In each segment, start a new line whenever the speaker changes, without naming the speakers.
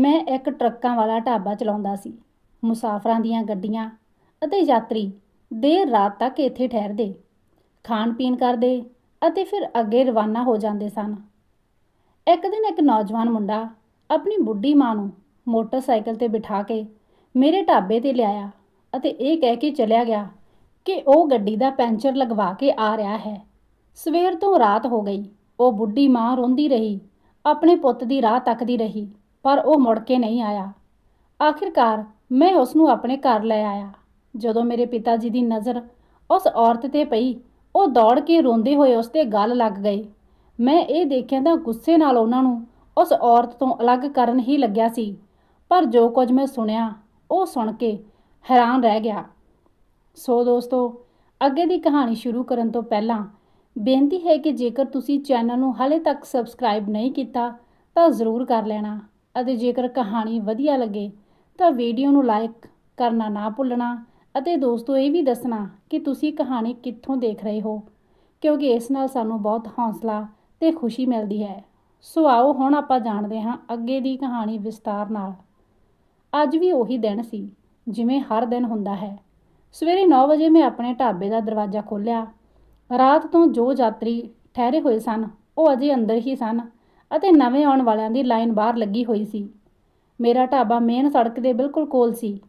ਮੈਂ ਇੱਕ ਟਰੱਕਾਂ ਵਾਲਾ ਢਾਬਾ ਚਲਾਉਂਦਾ ਸੀ, ਮੁਸਾਫਰਾਂ ਦੀਆਂ ਗੱਡੀਆਂ ਅਤੇ ਯਾਤਰੀ ਦੇਰ ਰਾਤ ਤੱਕ ਇੱਥੇ ਠਹਿਰਦੇ ਖਾਣ ਪੀਣ ਕਰਦੇ ਅਤੇ ਫਿਰ ਅੱਗੇ ਰਵਾਨਾ ਹੋ ਜਾਂਦੇ ਸਨ। ਇੱਕ ਦਿਨ ਇੱਕ ਨੌਜਵਾਨ ਮੁੰਡਾ ਆਪਣੀ ਬੁੱਢੀ ਮਾਂ ਨੂੰ ਮੋਟਰਸਾਈਕਲ ਤੇ ਬਿਠਾ ਕੇ ਮੇਰੇ ਢਾਬੇ ਤੇ ਲਿਆਇਆ ਅਤੇ ਇਹ ਕਹਿ ਕੇ ਚਲਿਆ ਗਿਆ ਕਿ ਉਹ ਗੱਡੀ ਦਾ ਪੈਂਚਰ ਲਗਵਾ ਕੇ ਆ ਰਿਹਾ ਹੈ। ਸਵੇਰ ਤੋਂ ਰਾਤ ਹੋ ਗਈ, ਉਹ ਬੁੱਢੀ ਮਾਂ ਰੋਂਦੀ ਰਹੀ, ਆਪਣੇ ਪੁੱਤ ਦੀ ਰਾਹ ਤੱਕਦੀ ਰਹੀ। ਪਰ ਉਹ ਮੁੜ ਕੇ ਨਹੀਂ ਆਇਆ। ਆਖਿਰਕਾਰ ਮੈਂ ਉਸ ਨੂੰ ਆਪਣੇ ਘਰ ਲੈ ਆਇਆ। ਜਦੋਂ ਮੇਰੇ ਪਿਤਾ ਜੀ ਦੀ ਨਜ਼ਰ ਉਸ ਔਰਤ ਤੇ ਪਈ, ਉਹ ਦੌੜ ਕੇ ਰੋਂਦੇ ਹੋਏ ਉਸ ਤੇ ਗੱਲ ਲੱਗ ਗਏ ਮੈਂ ਇਹ ਦੇਖਿਆ ਤਾਂ ਗੁੱਸੇ ਨਾਲ ਉਹਨਾਂ ਨੂੰ ਉਸ ਔਰਤ ਤੋਂ ਅਲੱਗ ਕਰਨ ਹੀ ਲੱਗਿਆ ਸੀ। ਪਰ ਜੋ ਕੁਝ ਮੈਂ ਸੁਣਿਆ, ਉਹ ਸੁਣ ਕੇ ਹੈਰਾਨ ਰਹਿ ਗਿਆ। ਸੋ ਦੋਸਤੋ, ਅੱਗੇ ਦੀ ਕਹਾਣੀ ਸ਼ੁਰੂ ਕਰਨ ਤੋਂ ਪਹਿਲਾਂ ਬੇਨਤੀ ਹੈ ਕਿ ਜੇਕਰ ਤੁਸੀਂ ਚੈਨਲ ਨੂੰ ਹਾਲੇ ਤੱਕ ਸਬਸਕ੍ਰਾਈਬ ਨਹੀਂ ਕੀਤਾ, ਤਾਂ ਜ਼ਰੂਰ ਕਰ ਲੈਣਾ। ਅਤੇ ਜੇਕਰ ਕਹਾਣੀ ਵਧੀਆ ਲੱਗੇ ਤਾਂ ਵੀਡੀਓ ਨੂੰ ਲਾਈਕ ਕਰਨਾ ਨਾ ਭੁੱਲਣਾ ਅਤੇ ਦੋਸਤੋ ਇਹ ਵੀ ਦੱਸਣਾ ਕਿ ਤੁਸੀਂ ਕਹਾਣੀ ਕਿੱਥੋਂ ਦੇਖ ਰਹੇ ਹੋ, ਕਿਉਂਕਿ ਇਸ ਨਾਲ ਸਾਨੂੰ ਬਹੁਤ ਹੌਸਲਾ ਤੇ ਖੁਸ਼ੀ ਮਿਲਦੀ ਹੈ। ਸੋ ਆਓ ਹੁਣ ਆਪਾਂ ਜਾਣਦੇ ਹਾਂ ਅੱਗੇ ਦੀ ਕਹਾਣੀ ਵਿਸਤਾਰ ਨਾਲ। ਅੱਜ ਵੀ ਉਹੀ ਦਿਨ ਸੀ, ਜਿਵੇਂ ਹਰ ਦਿਨ ਹੁੰਦਾ ਹੈ। ਸਵੇਰੇ 9 ਵਜੇ ਮੈਂ ਆਪਣੇ ਢਾਬੇ ਦਾ ਦਰਵਾਜ਼ਾ ਖੋਲ੍ਹਿਆ। ਰਾਤ ਤੋਂ ਜੋ ਯਾਤਰੀ ਠਹਿਰੇ ਹੋਏ ਸਨ, ਉਹ ਅਜੇ ਅੰਦਰ ਹੀ ਸਨ ਅਤੇ ਨਵੇਂ ਆਉਣ ਵਾਲਿਆਂ ਦੀ ਲਾਈਨ ਬਾਹਰ ਲੱਗੀ ਹੋਈ ਸੀ। ਮੇਰਾ ਢਾਬਾ ਮੇਨ ਸੜਕ ਦੇ ਬਿਲਕੁਲ ਕੋਲ ਸੀ।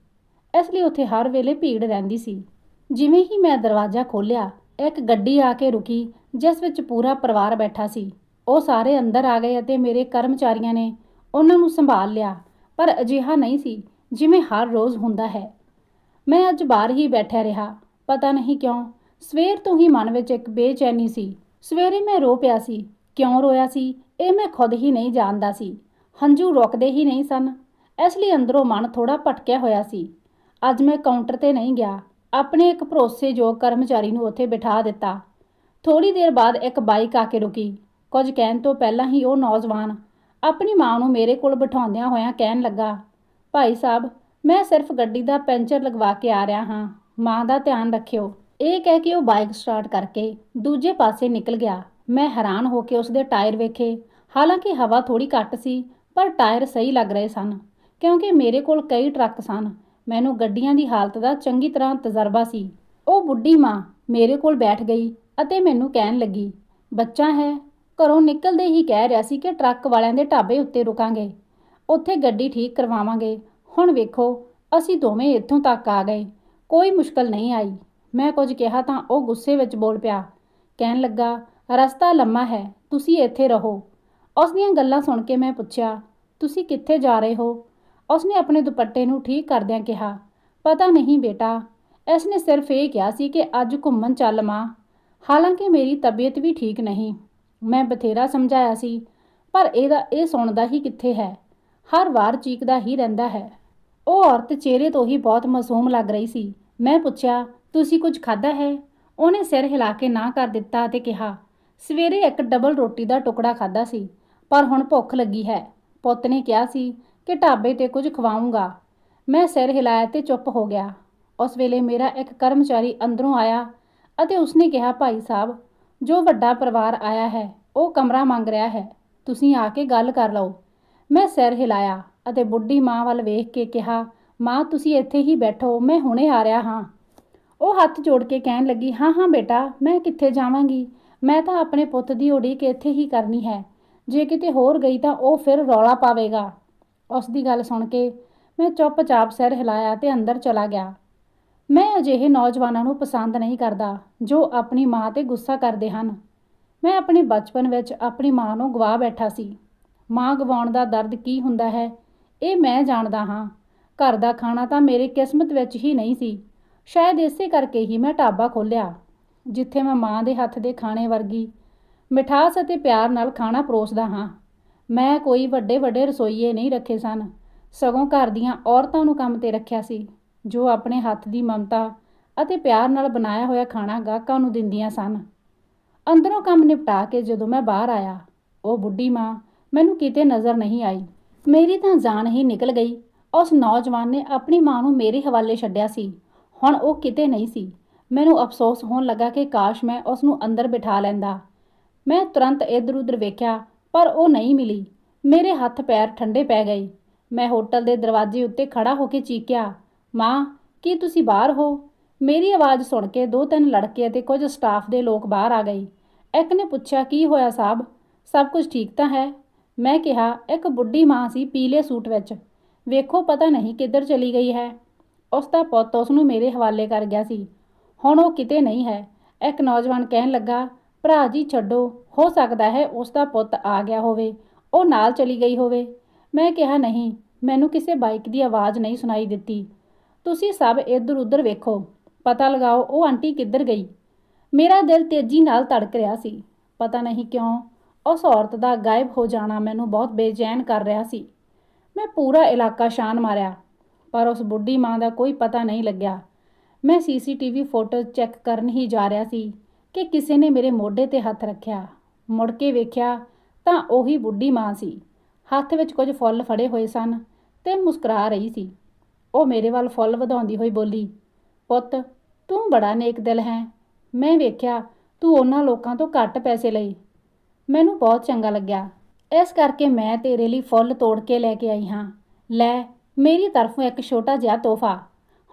ਇਸ ਲਈ ਉੱਥੇ ਹਰ ਵੇਲੇ ਭੀੜ ਰਹਿੰਦੀ ਸੀ। ਜਿਵੇਂ ਹੀ ਮੈਂ ਦਰਵਾਜ਼ਾ ਖੋਲ੍ਹਿਆ, ਇੱਕ ਗੱਡੀ ਆ ਕੇ ਰੁਕੀ, ਜਿਸ ਵਿੱਚ ਪੂਰਾ ਪਰਿਵਾਰ ਬੈਠਾ ਸੀ। ਉਹ ਸਾਰੇ ਅੰਦਰ ਆ ਗਏ ਅਤੇ ਮੇਰੇ ਕਰਮਚਾਰੀਆਂ ਨੇ ਉਹਨਾਂ ਨੂੰ ਸੰਭਾਲ ਲਿਆ, ਪਰ ਅਜਿਹਾ ਨਹੀਂ ਸੀ ਜਿਵੇਂ ਹਰ ਰੋਜ਼ ਹੁੰਦਾ ਹੈ। ਮੈਂ ਅੱਜ ਬਾਹਰ ਹੀ ਬੈਠਿਆ ਰਿਹਾ। ਪਤਾ ਨਹੀਂ ਕਿਉਂ, ਸਵੇਰ ਤੋਂ ਹੀ ਮਨ ਵਿੱਚ ਇੱਕ ਬੇਚੈਨੀ ਸੀ। ਸਵੇਰੇ ਮੈਂ ਰੋ ਪਿਆ ਸੀ। ਕਿਉਂ ਰੋਇਆ ਸੀ? ਇਹ ਮੈਂ ਖੁਦ ਹੀ ਨਹੀਂ ਜਾਣਦਾ ਸੀ। ਹੰਝੂ ਰੁਕਦੇ ਹੀ ਨਹੀਂ ਸਨ। ਇਸ ਲਈ ਅੰਦਰੋਂ ਮਨ ਥੋੜਾ ਭਟਕਿਆ ਹੋਇਆ ਸੀ। ਅੱਜ ਮੈਂ ਕਾਊਂਟਰ ਤੇ ਨਹੀਂ ਗਿਆ। ਆਪਣੇ ਇੱਕ ਭਰੋਸੇਯੋਗ ਕਰਮਚਾਰੀ ਨੂੰ ਉੱਥੇ ਬਿਠਾ ਦਿੱਤਾ। ਥੋੜੀ ਦੇਰ ਬਾਅਦ ਇੱਕ ਬਾਈਕ ਆ ਕੇ ਰੁਕੀ। ਕੁਝ ਕਹਿਣ ਤੋਂ ਪਹਿਲਾਂ ਹੀ ਉਹ ਨੌਜਵਾਨ ਆਪਣੀ ਮਾਂ ਨੂੰ ਮੇਰੇ ਕੋਲ ਬਿਠਾਉਂਦਿਆਂ ਹੋਇਆਂ ਕਹਿਣ ਲੱਗਾ, ਭਾਈ ਸਾਹਿਬ, ਮੈਂ ਸਿਰਫ ਗੱਡੀ ਦਾ ਪੈਂਚਰ ਲਗਵਾ ਕੇ ਆ ਰਿਹਾ ਹਾਂ। ਮਾਂ ਦਾ ਧਿਆਨ ਰੱਖਿਓ ਇਹ ਕਹਿ ਕੇ ਉਹ ਬਾਈਕ ਸਟਾਰਟ ਕਰਕੇ ਦੂਜੇ ਪਾਸੇ ਨਿਕਲ ਗਿਆ। ਮੈਂ ਹੈਰਾਨ ਹੋ ਕੇ ਉਸਦੇ ਟਾਇਰ ਵੇਖੇ। ਹਾਲਾਂਕਿ ਹਵਾ ਥੋੜੀ ਘੱਟ ਸੀ, ਪਰ ਟਾਇਰ ਸਹੀ ਲੱਗ ਰਹੇ ਸਨ, ਕਿਉਂਕਿ ਮੇਰੇ ਕੋਲ ਕਈ ਟਰੱਕ ਸਨ। ਮੈਨੂੰ ਗੱਡੀਆਂ ਦੀ ਹਾਲਤ ਦਾ ਚੰਗੀ ਤਰ੍ਹਾਂ ਤਜਰਬਾ ਸੀ। ਉਹ ਬੁੱਢੀ ਮਾਂ ਮੇਰੇ ਕੋਲ ਬੈਠ ਗਈ ਅਤੇ ਮੈਨੂੰ ਕਹਿਣ ਲੱਗੀ, ਬੱਚਾ ਹੈ, ਘਰੋਂ ਨਿਕਲਦੇ ਹੀ ਕਹਿ ਰਿਹਾ ਸੀ ਕਿ ਟਰੱਕ ਵਾਲਿਆਂ ਦੇ ਢਾਬੇ ਉੱਤੇ ਰੁਕਾਂਗੇ। ਉੱਥੇ ਗੱਡੀ ਠੀਕ ਕਰਵਾਵਾਂਗੇ। ਹੁਣ ਵੇਖੋ, ਅਸੀਂ ਦੋਵੇਂ ਇੱਥੋਂ ਤੱਕ ਆ ਗਏ। ਕੋਈ ਮੁਸ਼ਕਲ ਨਹੀਂ ਆਈ। ਮੈਂ ਕੁਝ ਕਿਹਾ ਤਾਂ ਉਹ ਗੁੱਸੇ ਵਿੱਚ ਬੋਲ ਪਿਆ, ਕਹਿਣ ਲੱਗਾ, ਰਸਤਾ ਲੰਮਾ ਹੈ, ਤੁਸੀਂ ਇੱਥੇ ਰਹੋ। ਉਸ ਦੀਆਂ ਗੱਲਾਂ ਸੁਣ ਕੇ ਮੈਂ ਪੁੱਛਿਆ, ਤੁਸੀਂ ਕਿੱਥੇ ਜਾ ਰਹੇ ਹੋ? ਉਸਨੇ ਆਪਣੇ ਦੁਪੱਟੇ ਨੂੰ ਠੀਕ ਕਰਦਿਆਂ ਕਿਹਾ, ਪਤਾ ਨਹੀਂ ਬੇਟਾ ਇਸ ਨੇ ਸਿਰਫ ਇਹ ਕਿਹਾ ਸੀ ਕਿ ਅੱਜ ਘੁੰਮਣ ਚੱਲ ਮਾਂ। ਹਾਲਾਂਕਿ ਮੇਰੀ ਤਬੀਅਤ ਵੀ ਠੀਕ ਨਹੀਂ, ਮੈਂ ਬਥੇਰਾ ਸਮਝਾਇਆ ਸੀ, ਪਰ ਇਹਦਾ, ਇਹ ਸੁਣਦਾ ਹੀ ਕਿੱਥੇ ਹੈ? ਹਰ ਵਾਰ ਚੀਕਦਾ ਹੀ ਰਹਿੰਦਾ ਹੈ। ਉਹ ਔਰਤ ਚਿਹਰੇ ਤੋਂ ਹੀ ਬਹੁਤ ਮਾਸੂਮ ਲੱਗ ਰਹੀ ਸੀ। ਮੈਂ ਪੁੱਛਿਆ, ਤੁਸੀਂ ਕੁਝ ਖਾਦਾ ਹੈ? ਉਹਨੇ ਸਿਰ ਹਿਲਾ ਕੇ ਨਾ ਕਰ ਦਿੱਤਾ ਅਤੇ ਕਿਹਾ, ਸਵੇਰੇ ਇੱਕ ਡਬਲ ਰੋਟੀ ਦਾ ਟੁਕੜਾ ਖਾਦਾ ਸੀ। ਪਰ ਹੁਣ ਭੁੱਖ ਲੱਗੀ ਹੈ। ਪੁੱਤ ਨੇ ਕਿਹਾ ਸੀ ਕਿ ਢਾਬੇ ਤੇ ਕੁਝ ਖਵਾਉਂਗਾ ਮੈਂ ਸਿਰ ਹਿਲਾਇਆ ਤੇ ਚੁੱਪ ਹੋ ਗਿਆ। ਉਸ ਵੇਲੇ ਮੇਰਾ ਇੱਕ ਕਰਮਚਾਰੀ ਅੰਦਰੋਂ ਆਇਆ ਅਤੇ ਉਸਨੇ ਕਿਹਾ, ਭਾਈ ਸਾਹਿਬ, ਜੋ ਵੱਡਾ ਪਰਿਵਾਰ ਆਇਆ ਹੈ, ਉਹ ਕਮਰਾ ਮੰਗ ਰਿਹਾ ਹੈ। ਤੁਸੀਂ ਆ ਕੇ ਗੱਲ ਕਰ ਲਓ। ਮੈਂ ਸਿਰ ਹਿਲਾਇਆ ਅਤੇ ਬੁੱਢੀ ਮਾਂ ਵੱਲ ਵੇਖ ਕੇ ਕਿਹਾ, ਮਾਂ, ਤੁਸੀਂ ਇੱਥੇ ਹੀ ਬੈਠੋ, ਮੈਂ ਹੁਣੇ ਆ ਰਿਹਾ ਹਾਂ। ਉਹ ਹੱਥ ਜੋੜ ਕੇ ਕਹਿਣ ਲੱਗੀ, ਹਾਂ ਹਾਂ ਬੇਟਾ, ਮੈਂ ਕਿੱਥੇ ਜਾਵਾਂਗੀ? ਮੈਂ ਤਾਂ ਆਪਣੇ ਪੁੱਤ ਦੀ ਉਡੀਕ ਇੱਥੇ ਹੀ ਕਰਨੀ ਹੈ। ਜੇ ਕਿਤੇ ਹੋਰ ਗਈ ਤਾਂ ਉਹ ਫਿਰ ਰੌਲਾ ਪਾਵੇਗਾ। ਉਸ ਦੀ ਗੱਲ ਸੁਣ ਕੇ ਮੈਂ ਚੁੱਪਚਾਪ ਸਿਰ ਹਿਲਾਇਆ ਤੇ ਅੰਦਰ ਚਲਾ ਗਿਆ। ਮੈਂ ਅਜਿਹੇ ਨੌਜਵਾਨਾਂ ਨੂੰ ਪਸੰਦ ਨਹੀਂ ਕਰਦਾ, ਜੋ ਆਪਣੀ ਮਾਂ ਤੇ ਗੁੱਸਾ ਕਰਦੇ ਹਨ। ਮੈਂ ਆਪਣੇ ਬਚਪਨ ਵਿੱਚ ਆਪਣੀ ਮਾਂ ਨੂੰ ਗਵਾ ਬੈਠਾ ਸੀ। ਮਾਂ ਗਵਾਉਣ ਦਾ ਦਰਦ ਕੀ ਹੁੰਦਾ ਹੈ, ਇਹ ਮੈਂ ਜਾਣਦਾ ਹਾਂ। ਘਰ ਦਾ ਖਾਣਾ ਤਾਂ ਮੇਰੇ ਕਿਸਮਤ ਵਿੱਚ ਹੀ ਨਹੀਂ ਸੀ। ਸ਼ਾਇਦ ਇਸੇ ਕਰਕੇ ਹੀ ਮੈਂ ਢਾਬਾ ਖੋਲ੍ਹਿਆ, ਜਿੱਥੇ ਮੈਂ ਮਾਂ ਦੇ ਹੱਥ ਦੇ ਖਾਣੇ ਵਰਗੀ ਮਿਠਾਸ ਅਤੇ ਪਿਆਰ ਨਾਲ ਖਾਣਾ ਪਰੋਸਦਾ ਹਾਂ। ਮੈਂ ਕੋਈ ਵੱਡੇ ਵੱਡੇ ਰਸੋਈਏ ਨਹੀਂ ਰੱਖੇ ਸਨ। ਸਗੋਂ ਘਰ ਦੀਆਂ ਔਰਤਾਂ ਨੂੰ ਕੰਮ ਤੇ ਰੱਖਿਆ ਸੀ, ਜੋ ਆਪਣੇ ਹੱਥ ਦੀ ਮਮਤਾ ਅਤੇ ਪਿਆਰ ਨਾਲ ਬਣਾਇਆ ਹੋਇਆ ਖਾਣਾ ਗਾਹਕਾਂ ਨੂੰ ਦਿੰਦੀਆਂ ਸਨ। ਅੰਦਰੋਂ ਕੰਮ ਨਿਪਟਾ ਕੇ ਜਦੋਂ ਮੈਂ ਬਾਹਰ ਆਇਆ, ਉਹ ਬੁੱਢੀ ਮਾਂ ਮੈਨੂੰ ਕਿਤੇ ਨਜ਼ਰ ਨਹੀਂ ਆਈ। ਮੇਰੀ ਤਾਂ ਜਾਨ ਹੀ ਨਿਕਲ ਗਈ। ਉਸ ਨੌਜਵਾਨ ਨੇ ਆਪਣੀ ਮਾਂ ਨੂੰ ਮੇਰੇ ਹਵਾਲੇ ਛੱਡਿਆ ਸੀ। ਹੁਣ ਉਹ ਕਿਤੇ ਨਹੀਂ ਸੀ। ਮੈਨੂੰ ਅਫਸੋਸ ਹੋਣ ਲੱਗਾ ਕਿ ਕਾਸ਼ ਮੈਂ ਉਸ ਨੂੰ ਅੰਦਰ ਬਿਠਾ ਲੈਂਦਾ। ਮੈਂ ਤੁਰੰਤ ਇੱਧਰ ਉੱਧਰ ਵੇਖਿਆ, ਪਰ ਉਹ ਨਹੀਂ ਮਿਲੀ। ਮੇਰੇ ਹੱਥ ਪੈਰ ਠੰਡੇ ਪੈ ਗਏ। ਮੈਂ ਹੋਟਲ ਦੇ ਦਰਵਾਜ਼ੇ ਉੱਤੇ ਖੜਾ ਹੋ ਕੇ ਚੀਕਿਆ ਮਾਂ, ਕੀ ਤੁਸੀਂ ਬਾਹਰ ਹੋ? ਮੇਰੀ ਆਵਾਜ਼ ਸੁਣ ਕੇ ਦੋ ਤਿੰਨ ਲੜਕੇ ਅਤੇ ਕੁਝ ਸਟਾਫ ਦੇ ਲੋਕ ਬਾਹਰ ਆ ਗਏ। ਇੱਕ ਨੇ ਪੁੱਛਿਆ, ਕੀ ਹੋਇਆ ਸਾਹਿਬ? ਸਭ ਕੁਝ ਠੀਕ ਤਾਂ ਹੈ? ਮੈਂ ਕਿਹਾ, ਇੱਕ ਬੁੱਢੀ ਮਾਂ ਸੀ ਪੀਲੇ ਸੂਟ ਵਿੱਚ। ਵੇਖੋ, ਪਤਾ ਨਹੀਂ ਕਿੱਧਰ ਚਲੀ ਗਈ ਹੈ। ਉਸ ਦਾ ਪੁੱਤ ਉਸ ਨੂੰ ਮੇਰੇ ਹਵਾਲੇ ਕਰ ਗਿਆ ਸੀ। ਹੁਣ ਉਹ ਕਿਤੇ ਨਹੀਂ ਹੈ। ਇੱਕ ਨੌਜਵਾਨ ਕਹਿਣ ਲੱਗਾ ਭਰਾ ਜੀ ਛੱਡੋ, ਹੋ ਸਕਦਾ ਹੈ ਉਸ ਦਾ ਪੁੱਤ ਆ ਗਿਆ ਹੋਵੇ, ਉਹ ਨਾਲ ਚਲੀ ਗਈ ਹੋਵੇ। ਮੈਂ ਕਿਹਾ ਨਹੀਂ, ਮੈਨੂੰ ਕਿਸੇ ਬਾਈਕ ਦੀ ਆਵਾਜ਼ ਨਹੀਂ ਸੁਣਾਈ ਦਿੱਤੀ। ਤੁਸੀਂ ਸਭ ਇੱਧਰ ਉੱਧਰ ਵੇਖੋ, ਪਤਾ ਲਗਾਓ ਉਹ ਆਂਟੀ ਕਿੱਧਰ ਗਈ। ਮੇਰਾ ਦਿਲ ਤੇਜ਼ੀ ਨਾਲ ਧੜਕ ਰਿਹਾ ਸੀ। ਪਤਾ ਨਹੀਂ ਕਿਉਂ, ਉਸ ਔਰਤ ਦਾ ਗਾਇਬ ਹੋ ਜਾਣਾ ਮੈਨੂੰ ਬਹੁਤ ਬੇਚੈਨ ਕਰ ਰਿਹਾ ਸੀ। ਮੈਂ ਪੂਰਾ ਇਲਾਕਾ ਸ਼ਾਨ ਮਾਰਿਆ, ਪਰ ਉਸ ਬੁੱਢੀ ਮਾਂ ਦਾ ਕੋਈ ਪਤਾ ਨਹੀਂ ਲੱਗਿਆ। ਮੈਂ ਸੀਸੀਟੀਵੀ ਫੋਟੋ ਚੈੱਕ ਕਰਨ ਹੀ ਜਾ ਰਿਹਾ ਸੀ। ਕਿ ਕਿਸੇ ਨੇ ਮੇਰੇ ਮੋਢੇ ਤੇ ਹੱਥ ਰੱਖਿਆ। ਮੁੜ ਕੇ ਵੇਖਿਆ ਤਾਂ ਉਹੀ ਬੁੱਢੀ ਮਾਂ ਸੀ। ਹੱਥ ਵਿੱਚ ਕੁਝ ਫੁੱਲ ਫੜੇ ਹੋਏ ਸਨ ਤੇ ਮੁਸਕਰਾ ਰਹੀ ਸੀ। ਉਹ ਮੇਰੇ ਵੱਲ ਫੁੱਲ ਵਧਾਉਂਦੀ ਹੋਈ ਬੋਲੀ, ਪੁੱਤ, ਤੂੰ ਬੜਾ ਨੇਕ ਦਿਲ ਹੈ। ਮੈਂ ਵੇਖਿਆ ਤੂੰ ਉਹਨਾਂ ਲੋਕਾਂ ਤੋਂ ਘੱਟ ਪੈਸੇ ਲਈ ਮੈਨੂੰ ਬਹੁਤ ਚੰਗਾ ਲੱਗਿਆ। ਇਸ ਕਰਕੇ ਮੈਂ ਤੇਰੇ ਲਈ ਫੁੱਲ ਤੋੜ ਕੇ ਲੈ ਕੇ ਆਈ ਹਾਂ। ਲੈ, ਮੇਰੀ ਤਰਫੋਂ ਇੱਕ ਛੋਟਾ ਜਿਹਾ ਤੋਹਫਾ।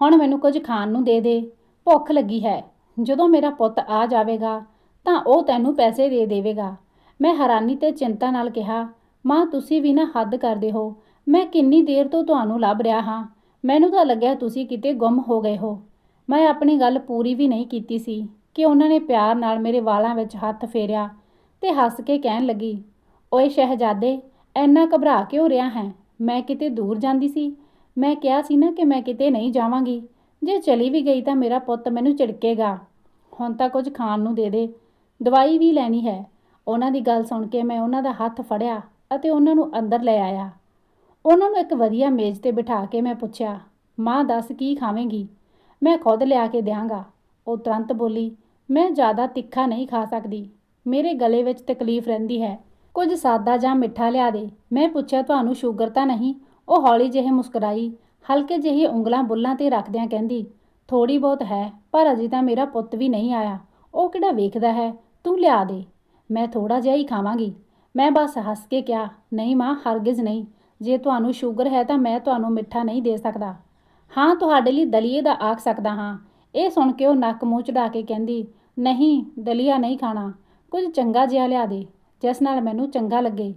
ਹੁਣ ਮੈਨੂੰ ਕੁਝ ਖਾਣ ਨੂੰ ਦੇ ਦੇ। ਭੁੱਖ ਲੱਗੀ ਹੈ। ਜਦੋਂ ਮੇਰਾ ਪੁੱਤ ਆ ਜਾਵੇਗਾ, ਤਾਂ ਉਹ ਤੈਨੂੰ ਪੈਸੇ ਦੇ ਦੇਵੇਗਾ। ਮੈਂ ਹੈਰਾਨੀ ਤੇ ਚਿੰਤਾ ਨਾਲ ਕਿਹਾ, ਮਾਂ, ਤੁਸੀਂ ਵੀ ਨਾ ਹੱਦ ਕਰਦੇ ਹੋ। ਮੈਂ ਕਿੰਨੀ ਦੇਰ ਤੋਂ ਤੁਹਾਨੂੰ ਲੱਭ ਰਿਹਾ ਹਾਂ। ਮੈਨੂੰ ਤਾਂ ਲੱਗਿਆ ਤੁਸੀਂ ਕਿਤੇ ਗੁੰਮ ਹੋ ਗਏ ਹੋ। ਮੈਂ ਆਪਣੀ ਗੱਲ ਪੂਰੀ ਵੀ ਨਹੀਂ ਕੀਤੀ ਸੀ ਕਿ ਉਹਨਾਂ ਨੇ ਪਿਆਰ ਨਾਲ ਮੇਰੇ ਵਾਲਾਂ ਵਿੱਚ ਹੱਥ ਫੇਰਿਆ ਤੇ ਹੱਸ ਕੇ ਕਹਿਣ ਲੱਗੀ, ਓਏ ਸ਼ਹਿਜ਼ਾਦੇ ਐਨਾ ਘਬਰਾ ਕਿਉਂ ਰਿਹਾ ਹੈ? ਮੈਂ ਕਿਤੇ ਦੂਰ ਜਾਂਦੀ ਸੀ। ਮੈਂ ਕਿਹਾ ਸੀ ਨਾ ਕਿ ਮੈਂ ਕਿਤੇ ਨਹੀਂ ਜਾਵਾਂਗੀ। ਜੇ ਚਲੀ ਵੀ ਗਈ ਤਾਂ ਮੇਰਾ ਪੁੱਤ ਮੈਨੂੰ ਝਿੜਕੇਗਾ। ਹੁਣ ਤਾਂ ਕੁਝ ਖਾਣ ਨੂੰ ਦੇ ਦੇ। ਦਵਾਈ ਵੀ ਲੈਣੀ ਹੈ। ਉਹਨਾਂ ਦੀ ਗੱਲ ਸੁਣ ਕੇ ਮੈਂ ਉਹਨਾਂ ਦਾ ਹੱਥ ਫੜਿਆ ਅਤੇ ਉਹਨਾਂ ਨੂੰ ਅੰਦਰ ਲੈ ਆਇਆ। ਉਹਨਾਂ ਨੂੰ ਇੱਕ ਵਧੀਆ ਮੇਜ਼ ਤੇ ਬਿਠਾ ਕੇ ਮੈਂ ਪੁੱਛਿਆ, ਮਾਂ, ਦੱਸ ਕੀ ਖਾਵੇਂਗੀ? ਮੈਂ ਖੁਦ ਲਿਆ ਕੇ ਦਿਆਂਗਾ। ਉਹ ਤੁਰੰਤ ਬੋਲੀ, ਮੈਂ ਜ਼ਿਆਦਾ ਤਿੱਖਾ ਨਹੀਂ ਖਾ ਸਕਦੀ। ਮੇਰੇ ਗਲੇ ਵਿੱਚ ਤਕਲੀਫ ਰਹਿੰਦੀ ਹੈ। ਕੁਝ ਸਾਦਾ ਜਾਂ ਮਿੱਠਾ ਲਿਆ ਦੇ। ਮੈਂ ਪੁੱਛਿਆ, ਤੁਹਾਨੂੰ ਸ਼ੂਗਰ ਤਾਂ ਨਹੀਂ? ਉਹ ਹੌਲੀ ਜਿਹੇ ਮੁਸਕਰਾਈ ਹਲਕੇ ਜਿਹੇ ਉਂਗਲਾਂ ਬੁੱਲਾਂ ਤੇ ਰੱਖਦਿਆਂ ਕਹਿੰਦੀ ਥੋੜੀ ਬਹੁਤ ਹੈ, ਪਰ ਅਜੇ ਤਾਂ ਮੇਰਾ ਪੁੱਤ ਵੀ ਨਹੀਂ ਆਇਆ। ਉਹ ਕਿਹੜਾ ਵੇਖਦਾ ਹੈ? ਤੂੰ ਲਿਆ ਦੇ। ਮੈਂ ਥੋੜਾ ਜਿਹਾ ਹੀ ਖਾਵਾਂਗੀ। ਮੈਂ ਬਸ ਹੱਸ ਕੇ ਕਿਹਾ, ਨਹੀਂ ਮਾਂ, ਹਰਗਿਜ਼ ਨਹੀਂ। ਜੇ ਤੁਹਾਨੂੰ ਸ਼ੂਗਰ ਹੈ ਤਾਂ ਮੈਂ ਤੁਹਾਨੂੰ ਮਿੱਠਾ ਨਹੀਂ ਦੇ ਸਕਦਾ। ਹਾਂ, ਤੁਹਾਡੇ ਲਈ ਦਲੀਏ ਦਾ ਆਖ ਸਕਦਾ ਹਾਂ। ਇਹ ਸੁਣ ਕੇ ਉਹ ਨੱਕ ਮੂੰਹ ਚੜਾ ਕੇ ਕਹਿੰਦੀ, ਨਹੀਂ, ਦਲੀਆ ਨਹੀਂ ਖਾਣਾ। ਕੁਝ ਚੰਗਾ ਜਿਹਾ ਲਿਆ ਦੇ, ਜਿਸ ਨਾਲ ਮੈਨੂੰ ਚੰਗਾ ਲੱਗੇ।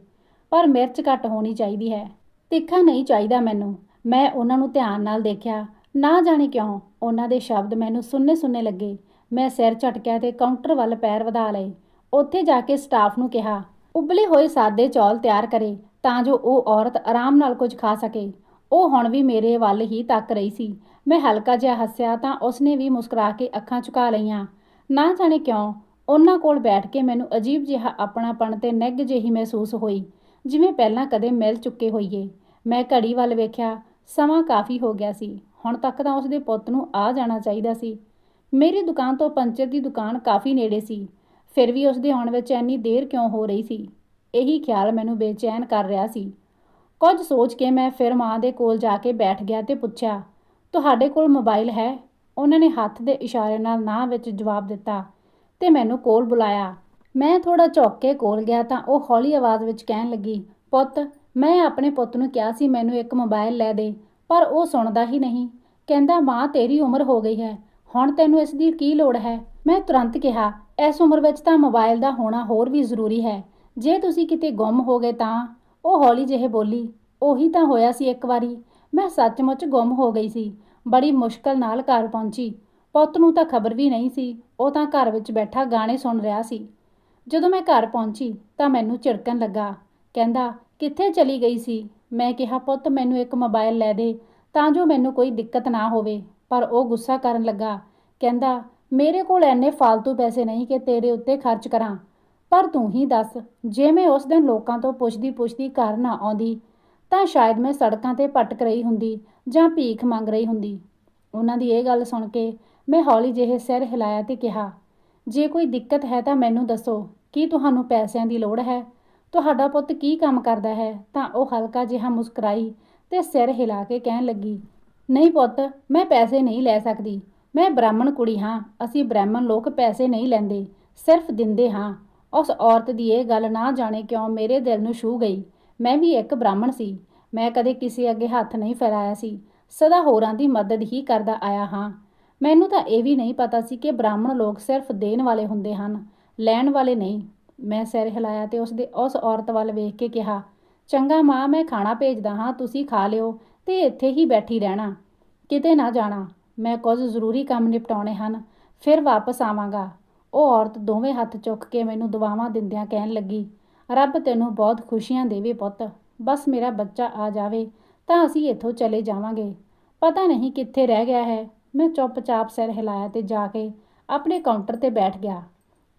ਪਰ ਮਿਰਚ ਘੱਟ ਹੋਣੀ ਚਾਹੀਦੀ ਹੈ। ਤਿੱਖਾ ਨਹੀਂ ਚਾਹੀਦਾ ਮੈਨੂੰ। ਮੈਂ ਉਹਨਾਂ ਨੂੰ ਧਿਆਨ ਨਾਲ ਦੇਖਿਆ। ਨਾ ਜਾਣੇ ਕਿਉਂ? ਉਹਨਾਂ ਦੇ ਸ਼ਬਦ ਮੈਨੂੰ ਸੁੰਨੇ ਸੁੰਨੇ ਲੱਗੇ। ਮੈਂ ਸਿਰ ਝਟਕਿਆ ਤੇ ਕਾਊਂਟਰ ਵੱਲ ਪੈਰ ਵਧਾ ਲਏ। ਉੱਥੇ ਜਾ ਕੇ ਸਟਾਫ ਨੂੰ ਕਿਹਾ, ਉਬਲੇ ਹੋਏ ਸਾਦੇ ਚੌਲ ਤਿਆਰ ਕਰੇ ਤਾਂ ਜੋ ਉਹ ਔਰਤ ਆਰਾਮ ਨਾਲ ਕੁਝ ਖਾ ਸਕੇ। ਉਹ ਹੁਣ ਵੀ ਮੇਰੇ ਵੱਲ ਹੀ ਤੱਕ ਰਹੀ ਸੀ। ਮੈਂ ਹਲਕਾ ਜਿਹਾ ਹੱਸਿਆ ਤਾਂ ਉਸਨੇ ਵੀ ਮੁਸਕਰਾ ਕੇ ਅੱਖਾਂ ਝੁਕਾ ਲਈਆਂ। ਨਾ ਜਾਣੇ ਕਿਉਂ? ਉਹਨਾਂ ਕੋਲ ਬੈਠ ਕੇ ਮੈਨੂੰ ਅਜੀਬ ਜਿਹਾ ਆਪਣਾਪਣ ਤੇ ਨਿੱਘ ਜਿਹੀ ਮਹਿਸੂਸ ਹੋਈ, ਜਿਵੇਂ ਪਹਿਲਾਂ ਕਦੇ ਮਿਲ ਚੁੱਕੇ ਹੋਈਏ। ਮੈਂ ਘੜੀ ਵੱਲ ਵੇਖਿਆ ਸਮਾਂ ਕਾਫੀ ਹੋ ਗਿਆ ਸੀ। ਹੁਣ ਤੱਕ ਤਾਂ ਉਸਦੇ ਪੁੱਤ ਨੂੰ ਆ ਜਾਣਾ ਚਾਹੀਦਾ ਸੀ। ਮੇਰੀ ਦੁਕਾਨ ਤੋਂ ਪੰਚਰ ਦੀ ਦੁਕਾਨ ਕਾਫੀ ਨੇੜੇ ਸੀ। ਫਿਰ ਵੀ ਉਸਦੇ ਆਉਣ ਵਿੱਚ ਇੰਨੀ ਦੇਰ ਕਿਉਂ ਹੋ ਰਹੀ ਸੀ? ਇਹੀ ਖਿਆਲ ਮੈਨੂੰ ਬੇਚੈਨ ਕਰ ਰਿਹਾ ਸੀ। ਕੁਝ ਸੋਚ ਕੇ ਮੈਂ ਫਿਰ ਮਾਂ ਦੇ ਕੋਲ ਜਾ ਕੇ ਬੈਠ ਗਿਆ ਤੇ ਪੁੱਛਿਆ, ਤੁਹਾਡੇ ਕੋਲ ਮੋਬਾਈਲ ਹੈ? ਉਹਨਾਂ ਨੇ ਹੱਥ ਦੇ ਇਸ਼ਾਰੇ ਨਾਲ ਨਾ ਵਿੱਚ ਜਵਾਬ ਦਿੱਤਾ ਤੇ ਮੈਨੂੰ ਕੋਲ ਬੁਲਾਇਆ। ਮੈਂ ਥੋੜਾ ਝੁੱਕ ਕੇ ਕੋਲ ਗਿਆ ਤਾਂ ਉਹ ਹੌਲੀ ਆਵਾਜ਼ ਵਿੱਚ ਕਹਿਣ ਲੱਗੀ, ਪੁੱਤ ਮੈਂ ਆਪਣੇ ਪੁੱਤ ਨੂੰ ਕਿਹਾ ਸੀ, ਮੈਨੂੰ ਇੱਕ ਮੋਬਾਈਲ ਲੈ ਦੇ, ਪਰ ਉਹ ਸੁਣਦਾ ਹੀ ਨਹੀਂ। ਕਹਿੰਦਾ, ਮਾਂ, ਤੇਰੀ ਉਮਰ ਹੋ ਗਈ ਹੈ। ਹੁਣ ਤੈਨੂੰ ਇਸ ਦੀ ਕੀ ਲੋੜ ਹੈ? ਮੈਂ ਤੁਰੰਤ ਕਿਹਾ, ਇਸ ਉਮਰ ਵਿੱਚ ਤਾਂ ਮੋਬਾਈਲ ਦਾ ਹੋਣਾ ਹੋਰ ਵੀ ਜ਼ਰੂਰੀ ਹੈ। ਜੇ ਤੁਸੀਂ ਕਿਤੇ ਗੁੰਮ ਹੋ ਗਏ ਤਾਂ? ਉਹ ਹੌਲੀ ਜਿਹੇ ਬੋਲੀ, ਉਹੀ ਤਾਂ ਹੋਇਆ ਸੀ ਇੱਕ ਵਾਰੀ। ਮੈਂ ਸੱਚਮੁੱਚ ਗੁੰਮ ਹੋ ਗਈ ਸੀ। ਬੜੀ ਮੁਸ਼ਕਲ ਨਾਲ ਘਰ ਪਹੁੰਚੀ। ਪੁੱਤ ਨੂੰ ਤਾਂ ਖਬਰ ਵੀ ਨਹੀਂ ਸੀ। ਉਹ ਤਾਂ ਘਰ ਵਿੱਚ ਬੈਠਾ ਗਾਣੇ ਸੁਣ ਰਿਹਾ ਸੀ। ਜਦੋਂ ਮੈਂ ਘਰ ਪਹੁੰਚੀ ਤਾਂ ਮੈਨੂੰ ਝਿੜਕਣ ਲੱਗਾ। ਕਹਿੰਦਾ ਕਿੱਥੇ ਚਲੀ ਗਈ ਸੀ? ਮੈਂ ਕਿਹਾ, ਪੁੱਤ, ਮੈਨੂੰ ਇੱਕ ਮੋਬਾਈਲ ਲੈ ਦੇ, ਤਾਂ ਜੋ ਮੈਨੂੰ ਕੋਈ ਦਿੱਕਤ ਨਾ ਹੋਵੇ। ਪਰ ਉਹ ਗੁੱਸਾ ਕਰਨ ਲੱਗਾ। ਕਹਿੰਦਾ, ਮੇਰੇ ਕੋਲ ਐਨੇ ਫालतू ਪੈਸੇ ਨਹੀਂ ਕਿ ਤੇਰੇ ਉੱਤੇ ਖਰਚ ਕਰਾਂ। ਪਰ ਤੂੰ ਹੀ ਦੱਸ, ਜੇ ਮੈਂ ਉਸ ਦਿਨ ਲੋਕਾਂ ਤੋਂ ਪੁੱਛਦੀ ਪੁੱਛਦੀ ਘਰ ਨਾ ਆਉਂਦੀ, ਤਾਂ ਸ਼ਾਇਦ ਮੈਂ ਸੜਕਾਂ ਤੇ ਭਟਕ ਰਹੀ ਹੁੰਦੀ ਜਾਂ ਭੀਖ ਮੰਗ ਰਹੀ ਹੁੰਦੀ। ਉਹਨਾਂ ਦੀ ਇਹ ਗੱਲ ਸੁਣ ਕੇ ਮੈਂ ਹੌਲੀ ਜਿਹੇ ਸਿਰ ਹਿਲਾਇਆ ਤੇ ਕਿਹਾ, ਜੇ ਕੋਈ ਦਿੱਕਤ ਹੈ ਤਾਂ ਮੈਨੂੰ ਦੱਸੋ, ਕੀ ਤੁਹਾਨੂੰ ਪੈਸਿਆਂ ਦੀ ਲੋੜ ਹੈ? ਤੁਹਾਡਾ ਪੁੱਤ ਕੀ ਕੰਮ ਕਰਦਾ ਹੈ? ਤਾਂ ਉਹ ਹਲਕਾ ਜਿਹਾ ਮੁਸਕਰਾਈ ਤੇ ਸਿਰ ਹਿਲਾ ਕੇ ਕਹਿਣ ਲੱਗੀ, ਨਹੀਂ ਪੁੱਤ, ਮੈਂ ਪੈਸੇ ਨਹੀਂ ਲੈ ਸਕਦੀ। ਮੈਂ ਬ੍ਰਾਹਮਣ ਕੁੜੀ ਹਾਂ। ਅਸੀਂ ਬ੍ਰਾਹਮਣ ਲੋਕ ਪੈਸੇ ਨਹੀਂ ਲੈਂਦੇ, ਸਿਰਫ ਦਿੰਦੇ ਹਾਂ। ਉਸ ਔਰਤ ਦੀ ਇਹ ਗੱਲ ਨਾ ਜਾਣੇ ਕਿਉਂ ਮੇਰੇ ਦਿਲ ਨੂੰ ਛੂ ਗਈ। ਮੈਂ ਵੀ ਇੱਕ ਬ੍ਰਾਹਮਣ ਸੀ। ਮੈਂ ਕਦੇ ਕਿਸੇ ਅੱਗੇ ਹੱਥ ਨਹੀਂ ਫੈਲਾਇਆ ਸੀ। ਸਦਾ ਹੋਰਾਂ ਦੀ ਮਦਦ ਹੀ ਕਰਦਾ ਆਇਆ ਹਾਂ। ਮੈਨੂੰ ਤਾਂ ਇਹ ਵੀ ਨਹੀਂ ਪਤਾ ਸੀ ਕਿ ਬ੍ਰਾਹਮਣ ਲੋਕ ਸਿਰਫ ਦੇਣ ਵਾਲੇ ਹੁੰਦੇ ਹਨ, ਲੈਣ ਵਾਲੇ ਨਹੀਂ। ਮੈਂ ਸਿਰ ਹਿਲਾਇਆ ਤੇ ਉਸ ਦੇ ਉਸ ਔਰਤ ਵੱਲ ਵੇਖ ਕੇ ਕਿਹਾ, ਚੰਗਾ ਮਾਂ, ਮੈਂ ਖਾਣਾ ਭੇਜਦਾ ਹਾਂ, ਤੁਸੀਂ ਖਾ ਲਿਓ ਤੇ ਇੱਥੇ ਹੀ ਬੈਠੀ ਰਹਿਣਾ। ਕਿਤੇ ਨਾ ਜਾਣਾ, ਮੈਂ ਕੁਝ ਜ਼ਰੂਰੀ ਕੰਮ ਨਿਪਟਾਉਣੇ ਹਨ, ਫਿਰ ਵਾਪਸ ਆਵਾਂਗਾ। ਉਹ ਔਰਤ ਦੋਵੇਂ ਹੱਥ ਚੁੱਕ ਕੇ ਮੈਨੂੰ ਦੁਆਵਾਂ ਦਿੰਦਿਆਂ ਕਹਿਣ ਲੱਗੀ, ਰੱਬ ਤੈਨੂੰ ਬਹੁਤ ਖੁਸ਼ੀਆਂ ਦੇਵੇ ਪੁੱਤ, ਬਸ ਮੇਰਾ ਬੱਚਾ ਆ ਜਾਵੇ ਤਾਂ ਅਸੀਂ ਇੱਥੋਂ ਚਲੇ ਜਾਵਾਂਗੇ। ਪਤਾ ਨਹੀਂ ਕਿੱਥੇ ਰਹਿ ਗਿਆ ਹੈ। ਮੈਂ ਚੁੱਪਚਾਪ ਸਿਰ ਹਿਲਾਇਆ ਤੇ ਜਾ ਕੇ ਆਪਣੇ ਕਾਊਂਟਰ ਤੇ ਬੈਠ ਗਿਆ।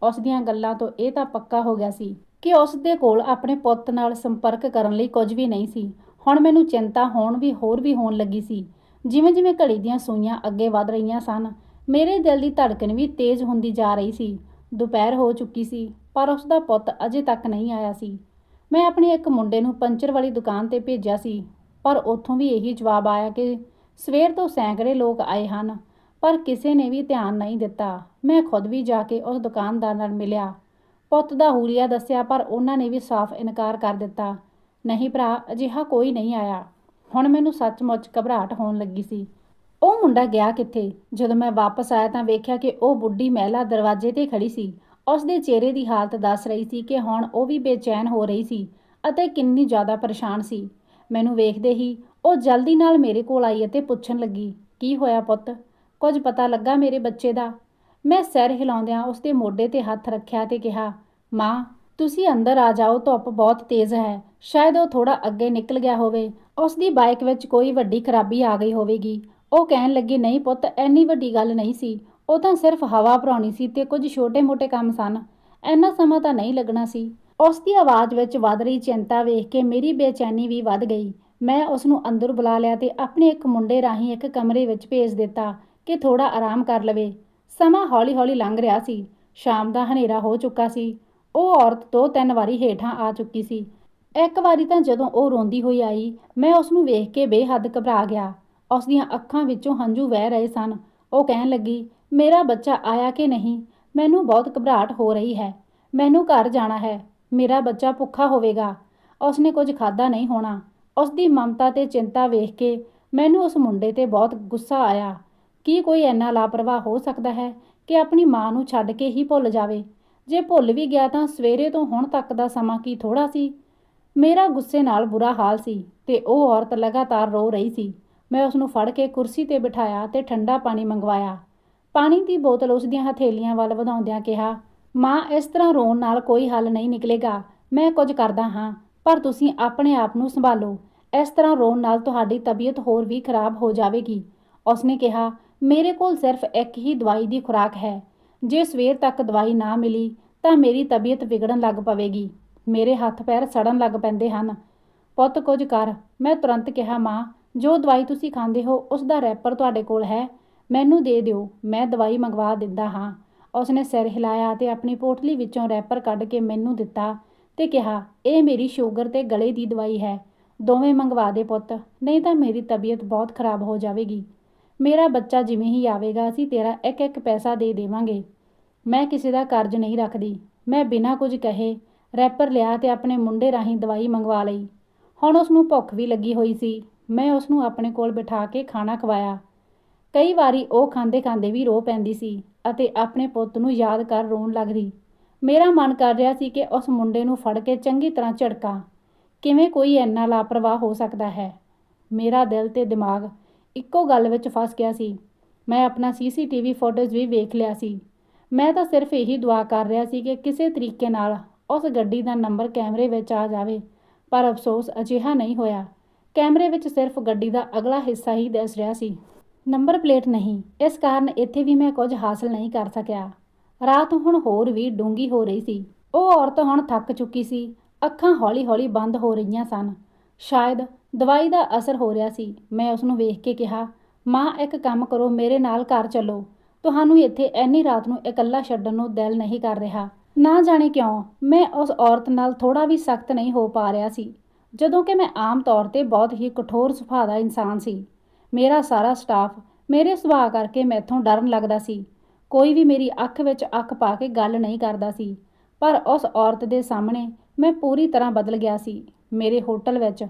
ਉਸ ਦੀਆਂ ਗੱਲਾਂ ਤੋਂ ਇਹ ਤਾਂ ਪੱਕਾ ਹੋ ਗਿਆ ਸੀ ਕਿ ਉਸ ਦੇ ਕੋਲ ਆਪਣੇ ਪੁੱਤ ਨਾਲ ਸੰਪਰਕ ਕਰਨ ਲਈ ਕੁਝ ਵੀ ਨਹੀਂ ਸੀ। ਹੁਣ ਮੈਨੂੰ ਚਿੰਤਾ ਹੋਣ ਵੀ ਹੋਰ ਵੀ ਹੋਣ ਲੱਗੀ ਸੀ। ਜਿਵੇਂ ਜਿਵੇਂ ਘੜੀ ਦੀਆਂ ਸੂਈਆਂ ਅੱਗੇ ਵੱਧ ਰਹੀਆਂ ਸਨ, ਮੇਰੇ ਦਿਲ ਦੀ ਧੜਕਣ ਵੀ ਤੇਜ਼ ਹੁੰਦੀ ਜਾ ਰਹੀ ਸੀ। ਦੁਪਹਿਰ ਹੋ ਚੁੱਕੀ ਸੀ, ਪਰ ਉਸ ਦਾ ਪੁੱਤ ਅਜੇ ਤੱਕ ਨਹੀਂ ਆਇਆ ਸੀ। ਮੈਂ ਆਪਣੇ ਇੱਕ ਮੁੰਡੇ ਨੂੰ ਪੰਚਰ ਵਾਲੀ ਦੁਕਾਨ ਤੇ ਭੇਜਿਆ ਸੀ, ਪਰ ਉੱਥੋਂ ਵੀ ਇਹੀ ਜਵਾਬ ਆਇਆ ਕਿ ਸਵੇਰ ਤੋਂ ਸੈਂਕੜੇ ਲੋਕ ਆਏ ਹਨ। ਪਰ ਕਿਸੇ ਨੇ ਵੀ ਧਿਆਨ ਨਹੀਂ ਦਿੱਤਾ। ਮੈਂ ਖੁਦ ਵੀ ਜਾ ਕੇ ਉਸ ਦੁਕਾਨਦਾਰ ਨਾਲ ਮਿਲਿਆ। ਪੁੱਤ ਦਾ ਹੂਲੀਆ ਦੱਸਿਆ, ਪਰ ਉਹਨਾਂ ਨੇ ਵੀ ਸਾਫ਼ ਇਨਕਾਰ ਕਰ ਦਿੱਤਾ। ਨਹੀਂ ਭਰਾ, ਅਜਿਹਾ ਕੋਈ ਨਹੀਂ ਆਇਆ। ਹੁਣ ਮੈਨੂੰ ਸੱਚਮੁੱਚ ਘਬਰਾਹਟ ਹੋਣ ਲੱਗੀ ਸੀ। ਉਹ ਮੁੰਡਾ ਗਿਆ ਕਿੱਥੇ? ਜਦੋਂ ਮੈਂ ਵਾਪਸ ਆਇਆ ਤਾਂ ਵੇਖਿਆ ਕਿ ਉਹ ਬੁੱਢੀ ਮਹਿਲਾ ਦਰਵਾਜ਼ੇ ਤੇ ਖੜੀ ਸੀ। ਉਸ ਦੇ ਚਿਹਰੇ ਦੀ ਹਾਲਤ ਦੱਸ ਰਹੀ ਸੀ ਕਿ ਹੁਣ ਉਹ ਵੀ ਬੇਚੈਨ ਹੋ ਰਹੀ ਸੀ ਅਤੇ ਕਿੰਨੀ ਜ਼ਿਆਦਾ ਪਰੇਸ਼ਾਨ ਸੀ। ਮੈਨੂੰ ਵੇਖਦੇ ਹੀ ਉਹ ਜਲਦੀ ਨਾਲ ਮੇਰੇ ਕੋਲ ਆਈ ਅਤੇ ਪੁੱਛਣ ਲੱਗੀ, ਕੀ ਹੋਇਆ ਪੁੱਤ? ਕੁਝ ਪਤਾ ਲੱਗਾ ਮੇਰੇ ਬੱਚੇ ਦਾ। ਮੈਂ ਸਿਰ ਹਿਲਾਉਂਦਿਆਂ ਉਸ ਦੇ ਮੋਢੇ ਤੇ ਹੱਥ ਰੱਖਿਆ ਤੇ ਕਿਹਾ, ਮਾਂ, ਤੁਸੀਂ ਅੰਦਰ ਆ ਜਾਓ, ਧੁੱਪ ਬਹੁਤ ਤੇਜ਼ ਹੈ। ਸ਼ਾਇਦ ਉਹ ਥੋੜਾ ਅੱਗੇ ਨਿਕਲ ਗਿਆ ਹੋਵੇ। ਉਸ ਦੀ ਬਾਈਕ ਵਿੱਚ ਕੋਈ ਵੱਡੀ ਖਰਾਬੀ ਆ ਗਈ ਹੋਵੇਗੀ। ਉਹ ਕਹਿਣ ਲੱਗੀ, ਨਹੀਂ ਪੁੱਤ ਐਨੀ ਵੱਡੀ ਗੱਲ ਨਹੀਂ ਸੀ। ਉਹ ਤਾਂ ਸਿਰਫ ਹਵਾ ਭਰਾਉਣੀ ਸੀ ਤੇ ਕੁਝ ਛੋਟੇ-ਮੋਟੇ ਕੰਮ ਸਨ। ਐਨਾ ਸਮਾਂ ਤਾਂ ਨਹੀਂ ਲੱਗਣਾ ਸੀ। ਉਸ ਦੀ ਆਵਾਜ਼ ਵਿੱਚ ਵੱਧ ਰਹੀ ਚਿੰਤਾ ਵੇਖ ਕੇ ਮੇਰੀ ਬੇਚੈਨੀ ਵੀ ਵੱਧ ਗਈ। ਮੈਂ ਉਸ ਨੂੰ ਅੰਦਰ ਬੁਲਾ ਲਿਆ ਤੇ ਆਪਣੇ ਇੱਕ ਮੁੰਡੇ ਰਾਹੀਂ ਇੱਕ ਕਮਰੇ ਵਿੱਚ ਭੇਜ ਦਿੱਤਾ। ਕਿ ਥੋੜਾ ਆਰਾਮ ਕਰ ਲਵੇ। ਸਮਾਂ ਹੌਲੀ-ਹੌਲੀ ਲੰਘ ਰਿਹਾ ਸੀ। ਸ਼ਾਮ ਦਾ ਹਨੇਰਾ ਹੋ ਚੁੱਕਾ ਸੀ। ਉਹ ਔਰਤ ਦੋ ਤਿੰਨ ਵਾਰੀ ਹੇਠਾਂ ਆ ਚੁੱਕੀ ਸੀ। ਇੱਕ ਵਾਰੀ ਤਾਂ ਜਦੋਂ ਉਹ ਰੋਂਦੀ ਹੋਈ ਆਈ, ਮੈਂ ਉਸ ਨੂੰ ਵੇਖ ਕੇ ਬੇਹੱਦ ਘਬਰਾ ਗਿਆ। ਉਸ ਦੀਆਂ ਅੱਖਾਂ ਵਿੱਚੋਂ ਹੰਝੂ ਵਹਿ ਰਹੇ ਸਨ। ਉਹ ਕਹਿਣ ਲੱਗੀ, ਮੇਰਾ ਬੱਚਾ ਆਇਆ ਕਿ ਨਹੀਂ? ਮੈਨੂੰ ਬਹੁਤ ਘਬਰਾਹਟ ਹੋ ਰਹੀ ਹੈ। ਮੈਨੂੰ ਘਰ ਜਾਣਾ ਹੈ। ਮੇਰਾ ਬੱਚਾ ਭੁੱਖਾ ਹੋਵੇਗਾ। ਉਸਨੇ ਕੁਝ ਖਾਦਾ ਨਹੀਂ ਹੋਣਾ। ਉਸ ਦੀ ਮਮਤਾ ਤੇ ਚਿੰਤਾ ਵੇਖ ਕੇ ਮੈਨੂੰ ਉਸ ਮੁੰਡੇ ਤੇ ਬਹੁਤ ਗੁੱਸਾ ਆਇਆ। ਕੀ ਕੋਈ ਇੰਨਾ ਲਾਪਰਵਾਹ ਹੋ ਸਕਦਾ ਹੈ ਕਿ ਆਪਣੀ ਮਾਂ ਨੂੰ ਛੱਡ ਕੇ ਹੀ ਭੁੱਲ ਜਾਵੇ? ਜੇ ਭੁੱਲ ਵੀ ਗਿਆ ਤਾਂ ਸਵੇਰੇ ਤੋਂ ਹੁਣ ਤੱਕ ਦਾ ਸਮਾਂ ਕੀ ਥੋੜਾ ਸੀ? ਮੇਰਾ ਗੁੱਸੇ ਨਾਲ ਬੁਰਾ ਹਾਲ ਸੀ ਤੇ ਉਹ ਔਰਤ ਲਗਾਤਾਰ ਰੋ ਰਹੀ ਸੀ। ਮੈਂ ਉਸ ਨੂੰ ਫੜ ਕੇ ਕੁਰਸੀ ਤੇ ਬਿਠਾਇਆ ਤੇ ਠੰਡਾ ਪਾਣੀ ਮੰਗਵਾਇਆ। ਪਾਣੀ ਦੀ ਬੋਤਲ ਉਸ ਦੀਆਂ ਹਥੇਲੀਆਂ ਵੱਲ ਵਧਾਉਂਦਿਆਂ ਕਿਹਾ, ਮਾਂ, ਇਸ ਤਰ੍ਹਾਂ ਰੋਣ ਨਾਲ ਕੋਈ ਹੱਲ ਨਹੀਂ ਨਿਕਲੇਗਾ। ਮੈਂ ਕੁਝ ਕਰਦਾ ਹਾਂ, ਪਰ ਤੁਸੀਂ ਆਪਣੇ ਆਪ ਨੂੰ ਸੰਭਾਲੋ। ਇਸ ਤਰ੍ਹਾਂ ਰੋਣ ਨਾਲ ਤੁਹਾਡੀ ਤਬੀਅਤ ਹੋਰ ਵੀ ਖਰਾਬ ਹੋ ਜਾਵੇਗੀ। ਉਸਨੇ ਕਿਹਾ ਮੇਰੇ ਕੋਲ ਸਿਰਫ ਇੱਕ ਹੀ ਦਵਾਈ ਦੀ ਖੁਰਾਕ ਹੈ। ਜੇ ਸਵੇਰ ਤੱਕ ਦਵਾਈ ਨਾ ਮਿਲੀ, ਤਾਂ ਮੇਰੀ ਤਬੀਅਤ ਵਿਗੜਨ ਲੱਗ ਪਵੇਗੀ। ਮੇਰੇ ਹੱਥ ਪੈਰ ਸੜਨ ਲੱਗ ਪੈਂਦੇ ਹਨ। ਪੁੱਤ, ਕੁਝ ਕਰ। ਮੈਂ ਤੁਰੰਤ ਕਿਹਾ, ਮਾਂ, ਜੋ ਦਵਾਈ ਤੁਸੀਂ ਖਾਂਦੇ ਹੋ, ਉਸ ਦਾ ਰੈਪਰ ਤੁਹਾਡੇ ਕੋਲ ਹੈ। ਮੈਨੂੰ ਦੇ ਦਿਓ। ਮੈਂ ਦਵਾਈ ਮੰਗਵਾ ਦਿੰਦਾ ਹਾਂ। ਉਸਨੇ ਸਿਰ ਹਿਲਾਇਆ ਤੇ ਆਪਣੀ ਪੋਟਲੀ ਵਿੱਚੋਂ ਰੈਪਰ ਕੱਢ ਕੇ ਮੈਨੂੰ ਦਿੱਤਾ ਤੇ ਕਿਹਾ, ਇਹ ਮੇਰੀ ਸ਼ੂਗਰ ਤੇ ਗਲੇ ਦੀ ਦਵਾਈ ਹੈ। ਦੋਵੇਂ ਮੰਗਵਾ ਦੇ ਪੁੱਤ। ਨਹੀਂ ਤਾਂ ਮੇਰੀ ਤਬੀਅਤ ਬਹੁਤ ਖਰਾਬ ਹੋ ਜਾਵੇਗੀ। ਮੇਰਾ ਬੱਚਾ ਜਿਵੇਂ ਹੀ ਆਵੇਗਾ, ਅਸੀਂ ਤੇਰਾ ਇੱਕ ਇੱਕ ਪੈਸਾ ਦੇ ਦੇਵਾਂਗੇ। ਮੈਂ ਕਿਸੇ ਦਾ ਕਰਜ਼ ਨਹੀਂ ਰੱਖਦੀ। ਮੈਂ ਬਿਨਾਂ ਕੁਝ ਕਹੇ ਰੈਪਰ ਲਿਆ ਤੇ ਆਪਣੇ ਮੁੰਡੇ ਰਾਹੀਂ ਦਵਾਈ ਮੰਗਵਾ ਲਈ। ਹੁਣ ਉਸ ਨੂੰ ਭੁੱਖ ਵੀ ਲੱਗੀ ਹੋਈ ਸੀ। ਮੈਂ ਉਸ ਨੂੰ ਆਪਣੇ ਕੋਲ ਬਿਠਾ ਕੇ ਖਾਣਾ ਖਵਾਇਆ। ਕਈ ਵਾਰੀ ਉਹ ਖਾਂਦੇ ਖਾਂਦੇ ਵੀ ਰੋ ਪੈਂਦੀ ਸੀ ਅਤੇ ਆਪਣੇ ਪੁੱਤ ਨੂੰ ਯਾਦ ਕਰ ਰੋਣ ਲੱਗਦੀ। ਮੇਰਾ ਮਨ ਕਰ ਰਿਹਾ ਸੀ ਕਿ ਉਸ ਮੁੰਡੇ ਨੂੰ ਫੜ ਕੇ ਚੰਗੀ ਤਰ੍ਹਾਂ ਝੜਕਾਂ। ਕਿਵੇਂ ਕੋਈ ਇੰਨਾ ਲਾਪਰਵਾਹ ਹੋ ਸਕਦਾ ਹੈ? ਮੇਰਾ ਦਿਲ ਤੇ ਦਿਮਾਗ ਇੱਕੋ ਗੱਲ ਵਿੱਚ ਫਸ ਗਿਆ ਸੀ। ਮੈਂ ਆਪਣਾ ਸੀਸੀਟੀਵੀ ਫੋਟੋਜ਼ ਵੀ ਵੇਖ ਲਿਆ ਸੀ। ਮੈਂ ਤਾਂ ਸਿਰਫ ਇਹੀ ਦੁਆ ਕਰ ਰਿਹਾ ਸੀ ਕਿ ਕਿਸੇ ਤਰੀਕੇ ਨਾਲ ਉਸ ਗੱਡੀ ਦਾ ਨੰਬਰ ਕੈਮਰੇ ਵਿੱਚ ਆ ਜਾਵੇ, ਪਰ ਅਫਸੋਸ ਅਜਿਹਾ ਨਹੀਂ ਹੋਇਆ। ਕੈਮਰੇ ਵਿੱਚ ਸਿਰਫ ਗੱਡੀ ਦਾ ਅਗਲਾ ਹਿੱਸਾ ਹੀ ਦਿਸ ਰਿਹਾ ਸੀ। ਨੰਬਰ ਪਲੇਟ ਨਹੀਂ, ਇਸ ਕਾਰਨ ਇੱਥੇ ਵੀ ਮੈਂ ਕੁਝ ਹਾਸਲ ਨਹੀਂ ਕਰ ਸਕਿਆ। ਰਾਤ ਹੁਣ ਹੋਰ ਵੀ ਡੂੰਗੀ ਹੋ ਰਹੀ ਸੀ। ਉਹ ਔਰਤ ਹੁਣ ਥੱਕ ਚੁੱਕੀ ਸੀ। ਅੱਖਾਂ ਹੌਲੀ-ਹੌਲੀ ਬੰਦ ਹੋ ਰਹੀਆਂ ਸਨ। ਸ਼ਾਇਦ ਦਵਾਈ ਦਾ ਅਸਰ ਹੋ ਰਿਹਾ ਸੀ। ਮੈਂ ਉਸ ਨੂੰ ਵੇਖ ਕੇ ਕਿਹਾ, ਮਾਂ, ਇੱਕ ਕੰਮ ਕਰੋ, ਮੇਰੇ ਨਾਲ ਘਰ ਚੱਲੋ। ਤੁਹਾਨੂੰ ਇੱਥੇ ਐਨੀ ਰਾਤ ਨੂੰ ਇਕੱਲਾ ਛੱਡਣ ਨੂੰ ਦਿਲ ਨਹੀਂ ਕਰ ਰਿਹਾ। ਨਾ ਜਾਣੇ ਕਿਉਂ, ਮੈਂ ਉਸ ਔਰਤ ਨਾਲ ਥੋੜਾ ਵੀ ਸਖਤ ਨਹੀਂ ਹੋ ਪਾ ਰਿਹਾ ਸੀ। ਜਦੋਂ ਕਿ ਮੈਂ ਆਮ ਤੌਰ ਤੇ ਬਹੁਤ ਹੀ ਕਠੋਰ ਸੁਭਾਅ ਦਾ ਇਨਸਾਨ ਸੀ। ਮੇਰਾ ਸਾਰਾ ਸਟਾਫ ਮੇਰੇ ਸੁਭਾਅ ਕਰਕੇ ਮੈਥੋਂ ਡਰਨ ਲੱਗਦਾ ਸੀ। ਕੋਈ ਵੀ ਮੇਰੀ ਅੱਖ ਵਿੱਚ ਅੱਖ ਪਾ ਕੇ ਗੱਲ ਨਹੀਂ ਕਰਦਾ ਸੀ। ਪਰ ਉਸ ਔਰਤ ਦੇ ਸਾਹਮਣੇ ਮੈਂ ਪੂਰੀ ਤਰ੍ਹਾਂ ਬਦਲ ਗਿਆ ਸੀ। ਮੇਰੇ ਹੋਟਲ ਵਿੱਚ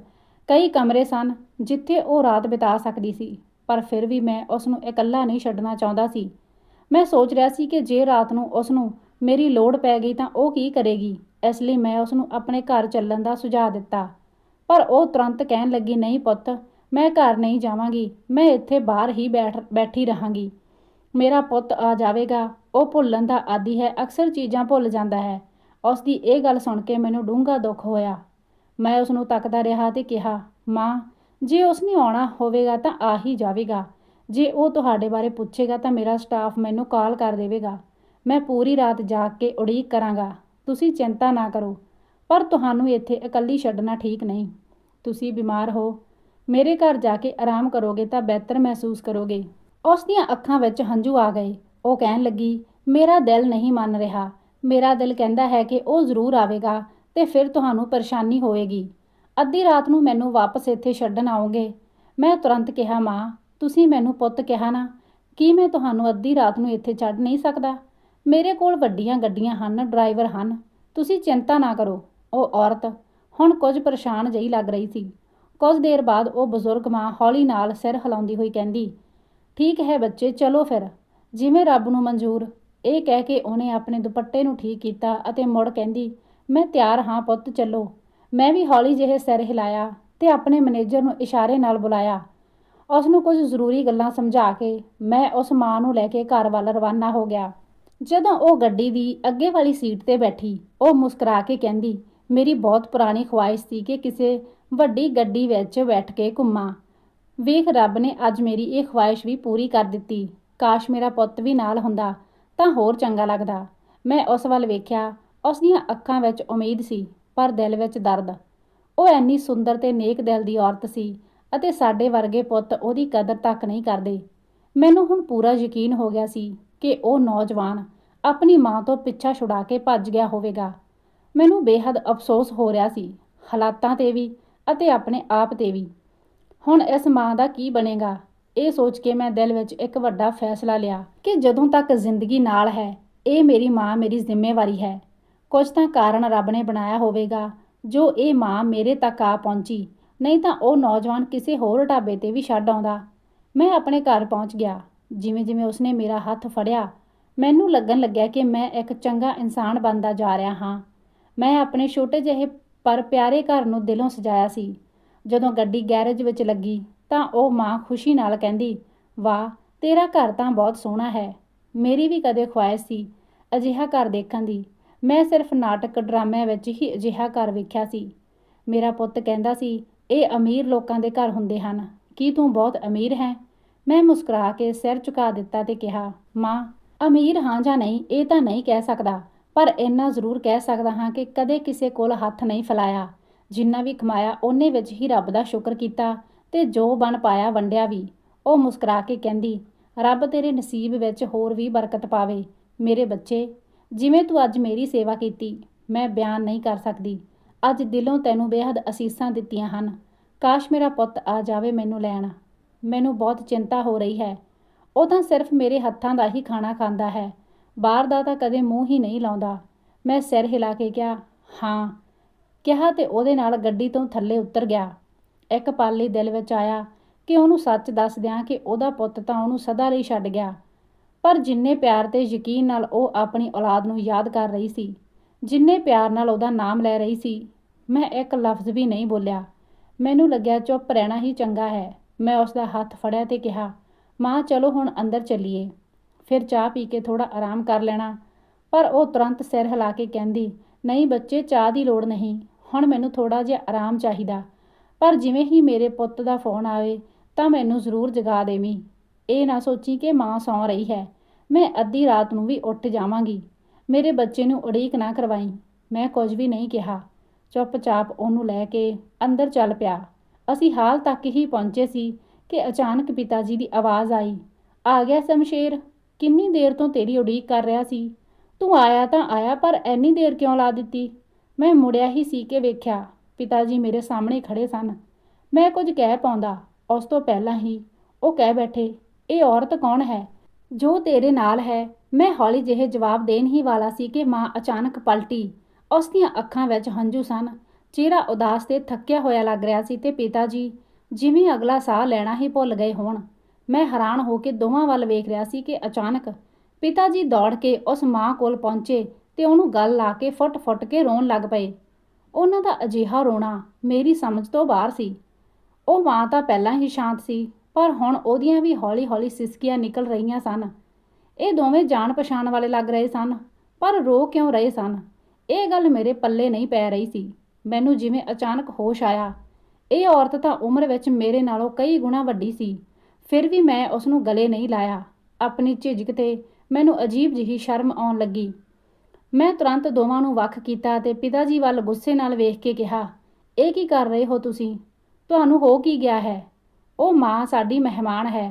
ਕਈ ਕਮਰੇ ਸਨ ਜਿੱਥੇ ਉਹ ਰਾਤ ਬਿਤਾ ਸਕਦੀ ਸੀ, ਪਰ ਫਿਰ ਵੀ ਮੈਂ ਉਸ ਨੂੰ ਇਕੱਲਾ ਨਹੀਂ ਛੱਡਣਾ ਚਾਹੁੰਦਾ ਸੀ। ਮੈਂ ਸੋਚ ਰਿਹਾ ਸੀ ਕਿ ਜੇ ਰਾਤ ਨੂੰ ਉਸ ਨੂੰ ਮੇਰੀ ਲੋੜ ਪੈ ਗਈ ਤਾਂ ਉਹ ਕੀ ਕਰੇਗੀ, ਇਸ ਲਈ ਮੈਂ ਉਸ ਨੂੰ ਆਪਣੇ ਘਰ ਚੱਲਣ ਦਾ ਸੁਝਾਅ ਦਿੱਤਾ। ਪਰ ਉਹ ਤੁਰੰਤ ਕਹਿਣ ਲੱਗੀ, ਨਹੀਂ ਪੁੱਤ, ਮੈਂ ਘਰ ਨਹੀਂ ਜਾਵਾਂਗੀ, ਮੈਂ ਇੱਥੇ ਬਾਹਰ ਹੀ ਬੈਠ, ਬੈਠੀ ਰਹਾਂਗੀ। ਮੇਰਾ ਪੁੱਤ ਆ ਜਾਵੇਗਾ ਉਹ ਭੁੱਲਣ ਦਾ ਆਦੀ ਹੈ, ਅਕਸਰ ਚੀਜ਼ਾਂ ਭੁੱਲ ਜਾਂਦਾ ਹੈ। ਉਸ ਦੀ ਇਹ ਗੱਲ ਸੁਣ ਕੇ ਮੈਨੂੰ ਡੂੰਘਾ ਦੁੱਖ ਹੋਇਆ। ਮੈਂ ਉਸ ਨੂੰ ਤੱਕਦਾ ਰਿਹਾ ਤੇ ਕਿਹਾ, ਮਾਂ, ਜੇ ਉਸ ਨੇ ਆਉਣਾ ਹੋਵੇਗਾ ਤਾਂ ਆ ਹੀ ਜਾਵੇਗਾ। ਜੇ ਉਹ ਤੁਹਾਡੇ ਬਾਰੇ ਪੁੱਛੇਗਾ ਤਾਂ ਮੇਰਾ ਸਟਾਫ ਮੈਨੂੰ ਕਾਲ ਕਰ ਦੇਵੇਗਾ। ਮੈਂ ਪੂਰੀ ਰਾਤ ਜਾਗ ਕੇ ਉਡੀਕ ਕਰਾਂਗਾ। ਤੁਸੀਂ ਚਿੰਤਾ ਨਾ ਕਰੋ, ਪਰ ਤੁਹਾਨੂੰ ਇੱਥੇ ਇਕੱਲੀ ਛੱਡਣਾ ਠੀਕ ਨਹੀਂ। ਤੁਸੀਂ ਬਿਮਾਰ ਹੋ। ਮੇਰੇ ਘਰ ਜਾ ਕੇ ਆਰਾਮ ਕਰੋਗੇ ਤਾਂ ਬਿਹਤਰ ਮਹਿਸੂਸ ਕਰੋਗੇ। ਉਸ ਦੀਆਂ ਅੱਖਾਂ ਵਿੱਚ ਹੰਝੂ ਆ ਗਏ। ਉਹ ਕਹਿਣ ਲੱਗੀ, ਮੇਰਾ ਦਿਲ ਨਹੀਂ ਮੰਨ ਰਿਹਾ। ਮੇਰਾ ਦਿਲ ਕਹਿੰਦਾ ਹੈ ਕਿ ਉਹ ਜ਼ਰੂਰ ਆਵੇਗਾ। ਤੇ ਫਿਰ ਤੁਹਾਨੂੰ ਪਰੇਸ਼ਾਨੀ ਹੋਵੇਗੀ ਅੱਧੀ ਰਾਤ ਨੂੰ ਮੈਨੂੰ ਵਾਪਸ ਇੱਥੇ ਛੱਡਣ ਆਓਗੇ। ਮੈਂ ਤੁਰੰਤ ਕਿਹਾ, ਮਾਂ, ਤੁਸੀਂ ਮੈਨੂੰ ਪੁੱਤ ਕਿਹਾ ਨਾ, ਕੀ ਮੈਂ ਤੁਹਾਨੂੰ ਅੱਧੀ ਰਾਤ ਨੂੰ ਇੱਥੇ ਛੱਡ ਨਹੀਂ ਸਕਦਾ? ਮੇਰੇ ਕੋਲ ਵੱਡੀਆਂ ਗੱਡੀਆਂ ਹਨ, ਡਰਾਈਵਰ ਹਨ। ਤੁਸੀਂ ਚਿੰਤਾ ਨਾ ਕਰੋ ਉਹ ਔਰਤ ਹੁਣ ਕੁਝ ਪਰੇਸ਼ਾਨ ਜਿਹੀ ਲੱਗ ਰਹੀ ਸੀ। ਕੁਝ ਦੇਰ ਬਾਅਦ ਉਹ ਬਜ਼ੁਰਗ ਮਾਂ ਹੌਲੀ ਨਾਲ ਸਿਰ ਹਿਲਾਉਂਦੀ ਹੋਈ ਕਹਿੰਦੀ, ਠੀਕ ਹੈ ਬੱਚੇ, ਚਲੋ ਫਿਰ। ਜਿਵੇਂ ਰੱਬ ਨੂੰ ਮਨਜ਼ੂਰ ਇਹ ਕਹਿ ਕੇ ਉਹਨੇ ਆਪਣੇ ਦੁਪੱਟੇ ਨੂੰ ਠੀਕ ਕੀਤਾ ਅਤੇ ਮੁੜ ਕਹਿੰਦੀ ਮੈਂ ਤਿਆਰ ਹਾਂ ਪੁੱਤ, ਚੱਲੋ। ਮੈਂ ਵੀ ਹੌਲੀ ਜਿਹੇ ਸਿਰ ਹਿਲਾਇਆ ਤੇ ਆਪਣੇ ਮੈਨੇਜਰ ਨੂੰ ਇਸ਼ਾਰੇ ਨਾਲ ਬੁਲਾਇਆ। ਉਸ ਨੂੰ ਕੁਝ ਜ਼ਰੂਰੀ ਗੱਲਾਂ ਸਮਝਾ ਕੇ ਮੈਂ ਉਸ ਮਾਂ ਨੂੰ ਲੈ ਕੇ ਘਰ ਵੱਲ ਰਵਾਨਾ ਹੋ ਗਿਆ। ਜਦੋਂ ਉਹ ਗੱਡੀ ਦੀ ਅੱਗੇ ਵਾਲੀ ਸੀਟ ਤੇ ਬੈਠੀ, ਉਹ ਮੁਸਕਰਾ ਕੇ ਕਹਿੰਦੀ, ਮੇਰੀ ਬਹੁਤ ਪੁਰਾਣੀ ਖੁਆਇਸ਼ ਸੀ ਕਿ ਕਿਸੇ ਵੱਡੀ ਗੱਡੀ ਵਿੱਚ ਬੈਠ ਕੇ ਘੁੰਮਾਂ। ਵੇਖ, ਰੱਬ ਨੇ ਅੱਜ ਮੇਰੀ ਇਹ ਖੁਆਇਸ਼ ਵੀ ਪੂਰੀ ਕਰ ਦਿੱਤੀ। ਕਾਸ਼ ਮੇਰਾ ਪੁੱਤ ਵੀ ਨਾਲ ਹੁੰਦਾ ਤਾਂ ਹੋਰ ਚੰਗਾ ਲੱਗਦਾ। ਮੈਂ ਉਸ ਵੱਲ ਵੇਖਿਆ ਉਸ ਦੀਆਂ ਅੱਖਾਂ ਵਿੱਚ ਉਮੀਦ ਸੀ, ਪਰ ਦਿਲ ਵਿੱਚ ਦਰਦ। ਉਹ ਐਨੀ ਸੁੰਦਰ ਤੇ ਨੇਕ ਦਿਲ ਦੀ ਔਰਤ ਸੀ ਅਤੇ ਸਾਡੇ ਵਰਗੇ ਪੁੱਤ ਉਹਦੀ ਕਦਰ ਤੱਕ ਨਹੀਂ ਕਰਦੇ। ਮੈਨੂੰ ਹੁਣ ਪੂਰਾ ਯਕੀਨ ਹੋ ਗਿਆ ਸੀ ਕਿ ਉਹ ਨੌਜਵਾਨ ਆਪਣੀ ਮਾਂ ਤੋਂ ਪਿੱਛਾ ਛੁਡਾ ਕੇ ਭੱਜ ਗਿਆ ਹੋਵੇਗਾ। ਮੈਨੂੰ ਬੇਹੱਦ ਅਫਸੋਸ ਹੋ ਰਿਹਾ ਸੀ, ਹਾਲਾਤਾਂ ਤੇ ਵੀ ਅਤੇ ਆਪਣੇ ਆਪ ਤੇ ਵੀ। ਹੁਣ ਇਸ ਮਾਂ ਦਾ ਕੀ ਬਣੇਗਾ? ਇਹ ਸੋਚ ਕੇ ਮੈਂ ਦਿਲ ਵਿੱਚ ਇੱਕ ਵੱਡਾ ਫੈਸਲਾ ਲਿਆ ਕਿ ਜਦੋਂ ਤੱਕ ਜ਼ਿੰਦਗੀ ਨਾਲ ਹੈ, ਇਹ ਮੇਰੀ ਮਾਂ ਮੇਰੀ ਜ਼ਿੰਮੇਵਾਰੀ ਹੈ। ਕੁਝ ਤਾਂ ਕਾਰਨ ਰੱਬ ਨੇ ਬਣਾਇਆ ਹੋਵੇਗਾ, ਜੋ ਇਹ ਮਾਂ ਮੇਰੇ ਤੱਕ ਆ ਪਹੁੰਚੀ, ਨਹੀਂ ਤਾਂ ਉਹ ਨੌਜਵਾਨ ਕਿਸੇ ਹੋਰ ਢਾਬੇ ਤੇ ਵੀ ਛੱਡ ਆਉਂਦਾ। ਮੈਂ ਆਪਣੇ ਘਰ ਪਹੁੰਚ ਗਿਆ, ਜਿਵੇਂ ਜਿਵੇਂ ਉਸਨੇ ਮੇਰਾ ਹੱਥ ਫੜਿਆ, ਮੈਨੂੰ ਲੱਗਣ ਲੱਗਿਆ ਕਿ ਮੈਂ ਇੱਕ ਚੰਗਾ ਇਨਸਾਨ ਬਣਦਾ ਜਾ ਰਿਹਾ ਹਾਂ। ਮੈਂ ਆਪਣੇ ਛੋਟੇ ਜਿਹੇ ਪਰ ਪਿਆਰੇ ਘਰ ਨੂੰ ਦਿਲੋਂ ਸਜਾਇਆ ਸੀ। ਜਦੋਂ ਗੱਡੀ ਗੈਰੇਜ ਵਿੱਚ ਲੱਗੀ, ਤਾਂ ਉਹ ਮਾਂ ਖੁਸ਼ੀ ਨਾਲ ਕਹਿੰਦੀ, ਵਾਹ, ਤੇਰਾ ਘਰ ਤਾਂ ਬਹੁਤ ਸੋਹਣਾ ਹੈ। ਮੇਰੀ ਵੀ ਕਦੇ ਖੁਆਇਸ਼ ਸੀ ਅਜਿਹਾ ਘਰ ਦੇਖਣ ਦੀ ਮੈਂ ਸਿਰਫ ਨਾਟਕ ਡਰਾਮਿਆਂ ਵਿੱਚ ਹੀ ਅਜਿਹਾ ਘਰ ਵੇਖਿਆ ਸੀ। ਮੇਰਾ ਪੁੱਤ ਕਹਿੰਦਾ ਸੀ, ਇਹ ਅਮੀਰ ਲੋਕਾਂ ਦੇ ਘਰ ਹੁੰਦੇ ਹਨ। ਕੀ ਤੂੰ ਬਹੁਤ ਅਮੀਰ ਹੈ? ਮੈਂ ਮੁਸਕਰਾ ਕੇ ਸਿਰ ਝੁਕਾ ਦਿੱਤਾ ਤੇ ਕਿਹਾ, ਮਾਂ, ਅਮੀਰ ਹਾਂ ਜਾਂ ਨਹੀਂ, ਇਹ ਤਾਂ ਨਹੀਂ ਕਹਿ ਸਕਦਾ। ਪਰ ਇੰਨਾ ਜ਼ਰੂਰ ਕਹਿ ਸਕਦਾ ਹਾਂ ਕਿ ਕਦੇ ਕਿਸੇ ਕੋਲ ਹੱਥ ਨਹੀਂ ਫੈਲਾਇਆ। ਜਿੰਨਾ ਵੀ ਕਮਾਇਆ, ਉਹਨੇ ਵਿੱਚ ਹੀ ਰੱਬ ਦਾ ਸ਼ੁਕਰ ਕੀਤਾ ਤੇ ਜੋ ਬਣ ਪਾਇਆ ਵੰਡਿਆ ਵੀ। ਉਹ ਮੁਸਕਰਾ ਕੇ ਕਹਿੰਦੀ, ਰੱਬ ਤੇਰੇ ਨਸੀਬ ਵਿੱਚ ਹੋਰ ਵੀ ਬਰਕਤ ਪਾਵੇ। ਮੇਰੇ ਬੱਚੇ ਜਿਵੇਂ ਤੂੰ ਅੱਜ ਮੇਰੀ ਸੇਵਾ ਕੀਤੀ, ਮੈਂ ਬਿਆਨ ਨਹੀਂ ਕਰ ਸਕਦੀ। ਅੱਜ ਦਿਲੋਂ ਤੈਨੂੰ ਬੇਹੱਦ ਅਸੀਸਾਂ ਦਿੱਤੀਆਂ ਹਨ। ਕਾਸ਼ ਮੇਰਾ ਪੁੱਤ ਆ ਜਾਵੇ ਮੈਨੂੰ ਲੈਣ। ਮੈਨੂੰ ਬਹੁਤ ਚਿੰਤਾ ਹੋ ਰਹੀ ਹੈ। ਉਹ ਤਾਂ ਸਿਰਫ ਮੇਰੇ ਹੱਥਾਂ ਦਾ ਹੀ ਖਾਣਾ ਖਾਂਦਾ ਹੈ। ਬਾਹਰ ਦਾ ਤਾਂ ਕਦੇ ਮੂੰਹ ਹੀ ਨਹੀਂ ਲਾਉਂਦਾ। ਮੈਂ ਸਿਰ ਹਿਲਾ ਕੇ ਕਿਹਾ, ਹਾਂ। ਕਿਹਾ ਤੇ ਉਹਦੇ ਨਾਲ ਗੱਡੀ ਤੋਂ ਥੱਲੇ ਉਤਰ ਗਿਆ। ਇੱਕ ਪਲ ਲਈ ਦਿਲ ਵਿੱਚ ਆਇਆ ਕਿ ਉਹਨੂੰ ਸੱਚ ਦੱਸ ਦਿਆਂ ਕਿ ਉਹਦਾ ਪੁੱਤ ਤਾਂ ਉਹਨੂੰ ਸਦਾ ਲਈ ਛੱਡ ਗਿਆ। ਪਰ ਜਿੰਨੇ ਪਿਆਰ ਤੇ ਯਕੀਨ ਨਾਲ ਉਹ ਆਪਣੀ ਔਲਾਦ ਨੂੰ ਯਾਦ ਕਰ ਰਹੀ ਸੀ, ਜਿੰਨੇ ਪਿਆਰ ਨਾਲ ਉਹਦਾ ਨਾਮ ਲੈ ਰਹੀ ਸੀ, ਮੈਂ ਇੱਕ ਲਫ਼ਜ਼ ਵੀ ਨਹੀਂ ਬੋਲਿਆ। ਮੈਨੂੰ ਲੱਗਿਆ ਚੁੱਪ ਰਹਿਣਾ ਹੀ ਚੰਗਾ ਹੈ। ਮੈਂ ਉਸ ਦਾ ਹੱਥ ਫੜਿਆ ਤੇ ਕਿਹਾ, ਮਾਂ, ਚਲੋ ਹੁਣ ਅੰਦਰ ਚੱਲੀਏ। ਫਿਰ ਚਾਹ ਪੀ ਕੇ ਥੋੜਾ ਆਰਾਮ ਕਰ ਲੈਣਾ। ਪਰ ਉਹ ਤੁਰੰਤ ਸਿਰ ਹਿਲਾ ਕੇ ਕਹਿੰਦੀ, ਨਹੀਂ ਬੱਚੇ, ਚਾਹ ਦੀ ਲੋੜ ਨਹੀਂ। ਹੁਣ ਮੈਨੂੰ ਥੋੜਾ ਜਿਹਾ ਆਰਾਮ ਚਾਹੀਦਾ। ਪਰ ਜਿਵੇਂ ਹੀ ਮੇਰੇ ਪੁੱਤ ਦਾ ਫੋਨ ਆਵੇ, ਤਾਂ ਮੈਨੂੰ ਜ਼ਰੂਰ ਜਗਾ ਦੇਵੀਂ। ਇਹ ਨਾ ਸੋਚੀ ਕਿ ਮਾਂ ਸੌਂ ਰਹੀ ਹੈ। ਮੈਂ ਅੱਧੀ ਰਾਤ ਨੂੰ ਵੀ ਉੱਠ ਜਾਵਾਂਗੀ। ਮੇਰੇ ਬੱਚੇ ਨੂੰ ਉਡੀਕ ਨਾ ਕਰਵਾਈ। ਮੈਂ ਕੁਝ ਵੀ ਨਹੀਂ ਕਿਹਾ। ਚੁੱਪਚਾਪ ਉਹਨੂੰ ਲੈ ਕੇ ਅੰਦਰ ਚੱਲ ਪਿਆ। ਅਸੀਂ ਹਾਲ ਤੱਕ ਹੀ ਪਹੁੰਚੇ ਸੀ ਕਿ ਅਚਾਨਕ ਪਿਤਾ ਜੀ ਦੀ ਆਵਾਜ਼ ਆਈ। ਆ ਗਿਆ ਸ਼ਮਸ਼ੇਰ, ਕਿੰਨੀ ਦੇਰ ਤੋਂ ਤੇਰੀ ਉਡੀਕ ਕਰ ਰਿਹਾ ਸੀ? ਤੂੰ ਆਇਆ ਤਾਂ ਆਇਆ, ਪਰ ਐਨੀ ਦੇਰ ਕਿਉਂ ਲਾ ਦਿੱਤੀ? ਮੈਂ ਮੁੜਿਆ ਹੀ ਸੀ ਕਿ ਵੇਖਿਆ ਪਿਤਾ ਜੀ ਮੇਰੇ ਸਾਹਮਣੇ ਖੜੇ ਸਨ। ਮੈਂ ਕੁਝ ਕਹਿ ਪਾਉਂਦਾ, ਉਸ ਤੋਂ ਪਹਿਲਾਂ ਹੀ ਉਹ ਕਹਿ ਬੈਠੇ ਇਹ ਔਰਤ ਕੌਣ ਹੈ? ਜੋ ਤੇਰੇ ਨਾਲ ਹੈ। ਮੈਂ ਹੌਲੀ ਜਿਹੇ ਜਵਾਬ ਦੇਣ ਹੀ ਵਾਲਾ ਸੀ ਕਿ ਮਾਂ ਅਚਾਨਕ ਪਲਟੀ। ਉਸ ਦੀਆਂ ਅੱਖਾਂ ਵਿੱਚ ਹੰਝੂ ਸਨ। ਚਿਹਰਾ ਉਦਾਸ ਤੇ ਥੱਕਿਆ ਹੋਇਆ ਲੱਗ ਰਿਹਾ ਸੀ ਤੇ ਪਿਤਾ ਜੀ ਜਿਵੇਂ ਅਗਲਾ ਸਾਹ ਲੈਣਾ ਹੀ ਭੁੱਲ ਗਏ ਹੋਣ। ਮੈਂ ਹੈਰਾਨ ਹੋ ਕੇ ਦੋਵਾਂ ਵੱਲ ਵੇਖ ਰਿਹਾ ਸੀ ਕਿ ਅਚਾਨਕ ਪਿਤਾ ਜੀ ਦੌੜ ਕੇ ਉਸ ਮਾਂ ਕੋਲ ਪਹੁੰਚੇ ਤੇ ਉਹਨੂੰ ਗੱਲ ਲਾ ਕੇ ਫੁੱਟ-ਫੁੱਟ ਕੇ ਰੋਣ ਲੱਗ ਪਏ। ਉਹਨਾਂ ਦਾ ਅਜਿਹਾ ਰੋਣਾ ਮੇਰੀ ਸਮਝ ਤੋਂ ਬਾਹਰ ਸੀ। ਉਹ ਮਾਂ ਤਾਂ ਪਹਿਲਾਂ ਹੀ ਸ਼ਾਂਤ ਸੀ। ਪਰ ਹੁਣ ਉਹਦੀਆਂ ਵੀ ਹੌਲੀ-ਹੌਲੀ ਸਿਸਕੀਆਂ ਨਿਕਲ ਰਹੀਆਂ ਸਨ। ਇਹ ਦੋਵੇਂ ਜਾਣ ਪਛਾਣ ਵਾਲੇ ਲੱਗ ਰਹੇ ਸਨ, ਪਰ ਰੋ ਕਿਉਂ ਰਹੇ ਸਨ? ਇਹ ਗੱਲ ਮੇਰੇ ਪੱਲੇ ਨਹੀਂ ਪੈ ਰਹੀ ਸੀ। ਮੈਨੂੰ ਜਿਵੇਂ ਅਚਾਨਕ ਹੋਸ਼ ਆਇਆ। ਇਹ ਔਰਤ ਤਾਂ ਉਮਰ ਵਿੱਚ ਮੇਰੇ ਨਾਲੋਂ ਕਈ ਗੁਣਾ ਵੱਡੀ ਸੀ। ਫਿਰ ਵੀ ਮੈਂ ਉਸ ਨੂੰ ਗਲੇ ਨਹੀਂ ਲਾਇਆ। ਆਪਣੀ ਝਿਜਕ ਤੇ ਮੈਨੂੰ ਅਜੀਬ ਜਿਹੀ ਸ਼ਰਮ ਆਉਣ ਲੱਗੀ। ਮੈਂ ਤੁਰੰਤ ਦੋਵਾਂ ਨੂੰ ਵੱਖ ਕੀਤਾ ਤੇ ਪਿਤਾ ਜੀ ਵੱਲ ਗੁੱਸੇ ਨਾਲ ਵੇਖ ਕੇ ਕਿਹਾ, ਇਹ ਕੀ ਕਰ ਰਹੇ ਹੋ ਤੁਸੀਂ? ਤੁਹਾਨੂੰ ਹੋ ਕੀ ਗਿਆ ਹੈ? ਉਹ ਮਾਂ ਸਾਡੀ ਮਹਿਮਾਨ ਹੈ।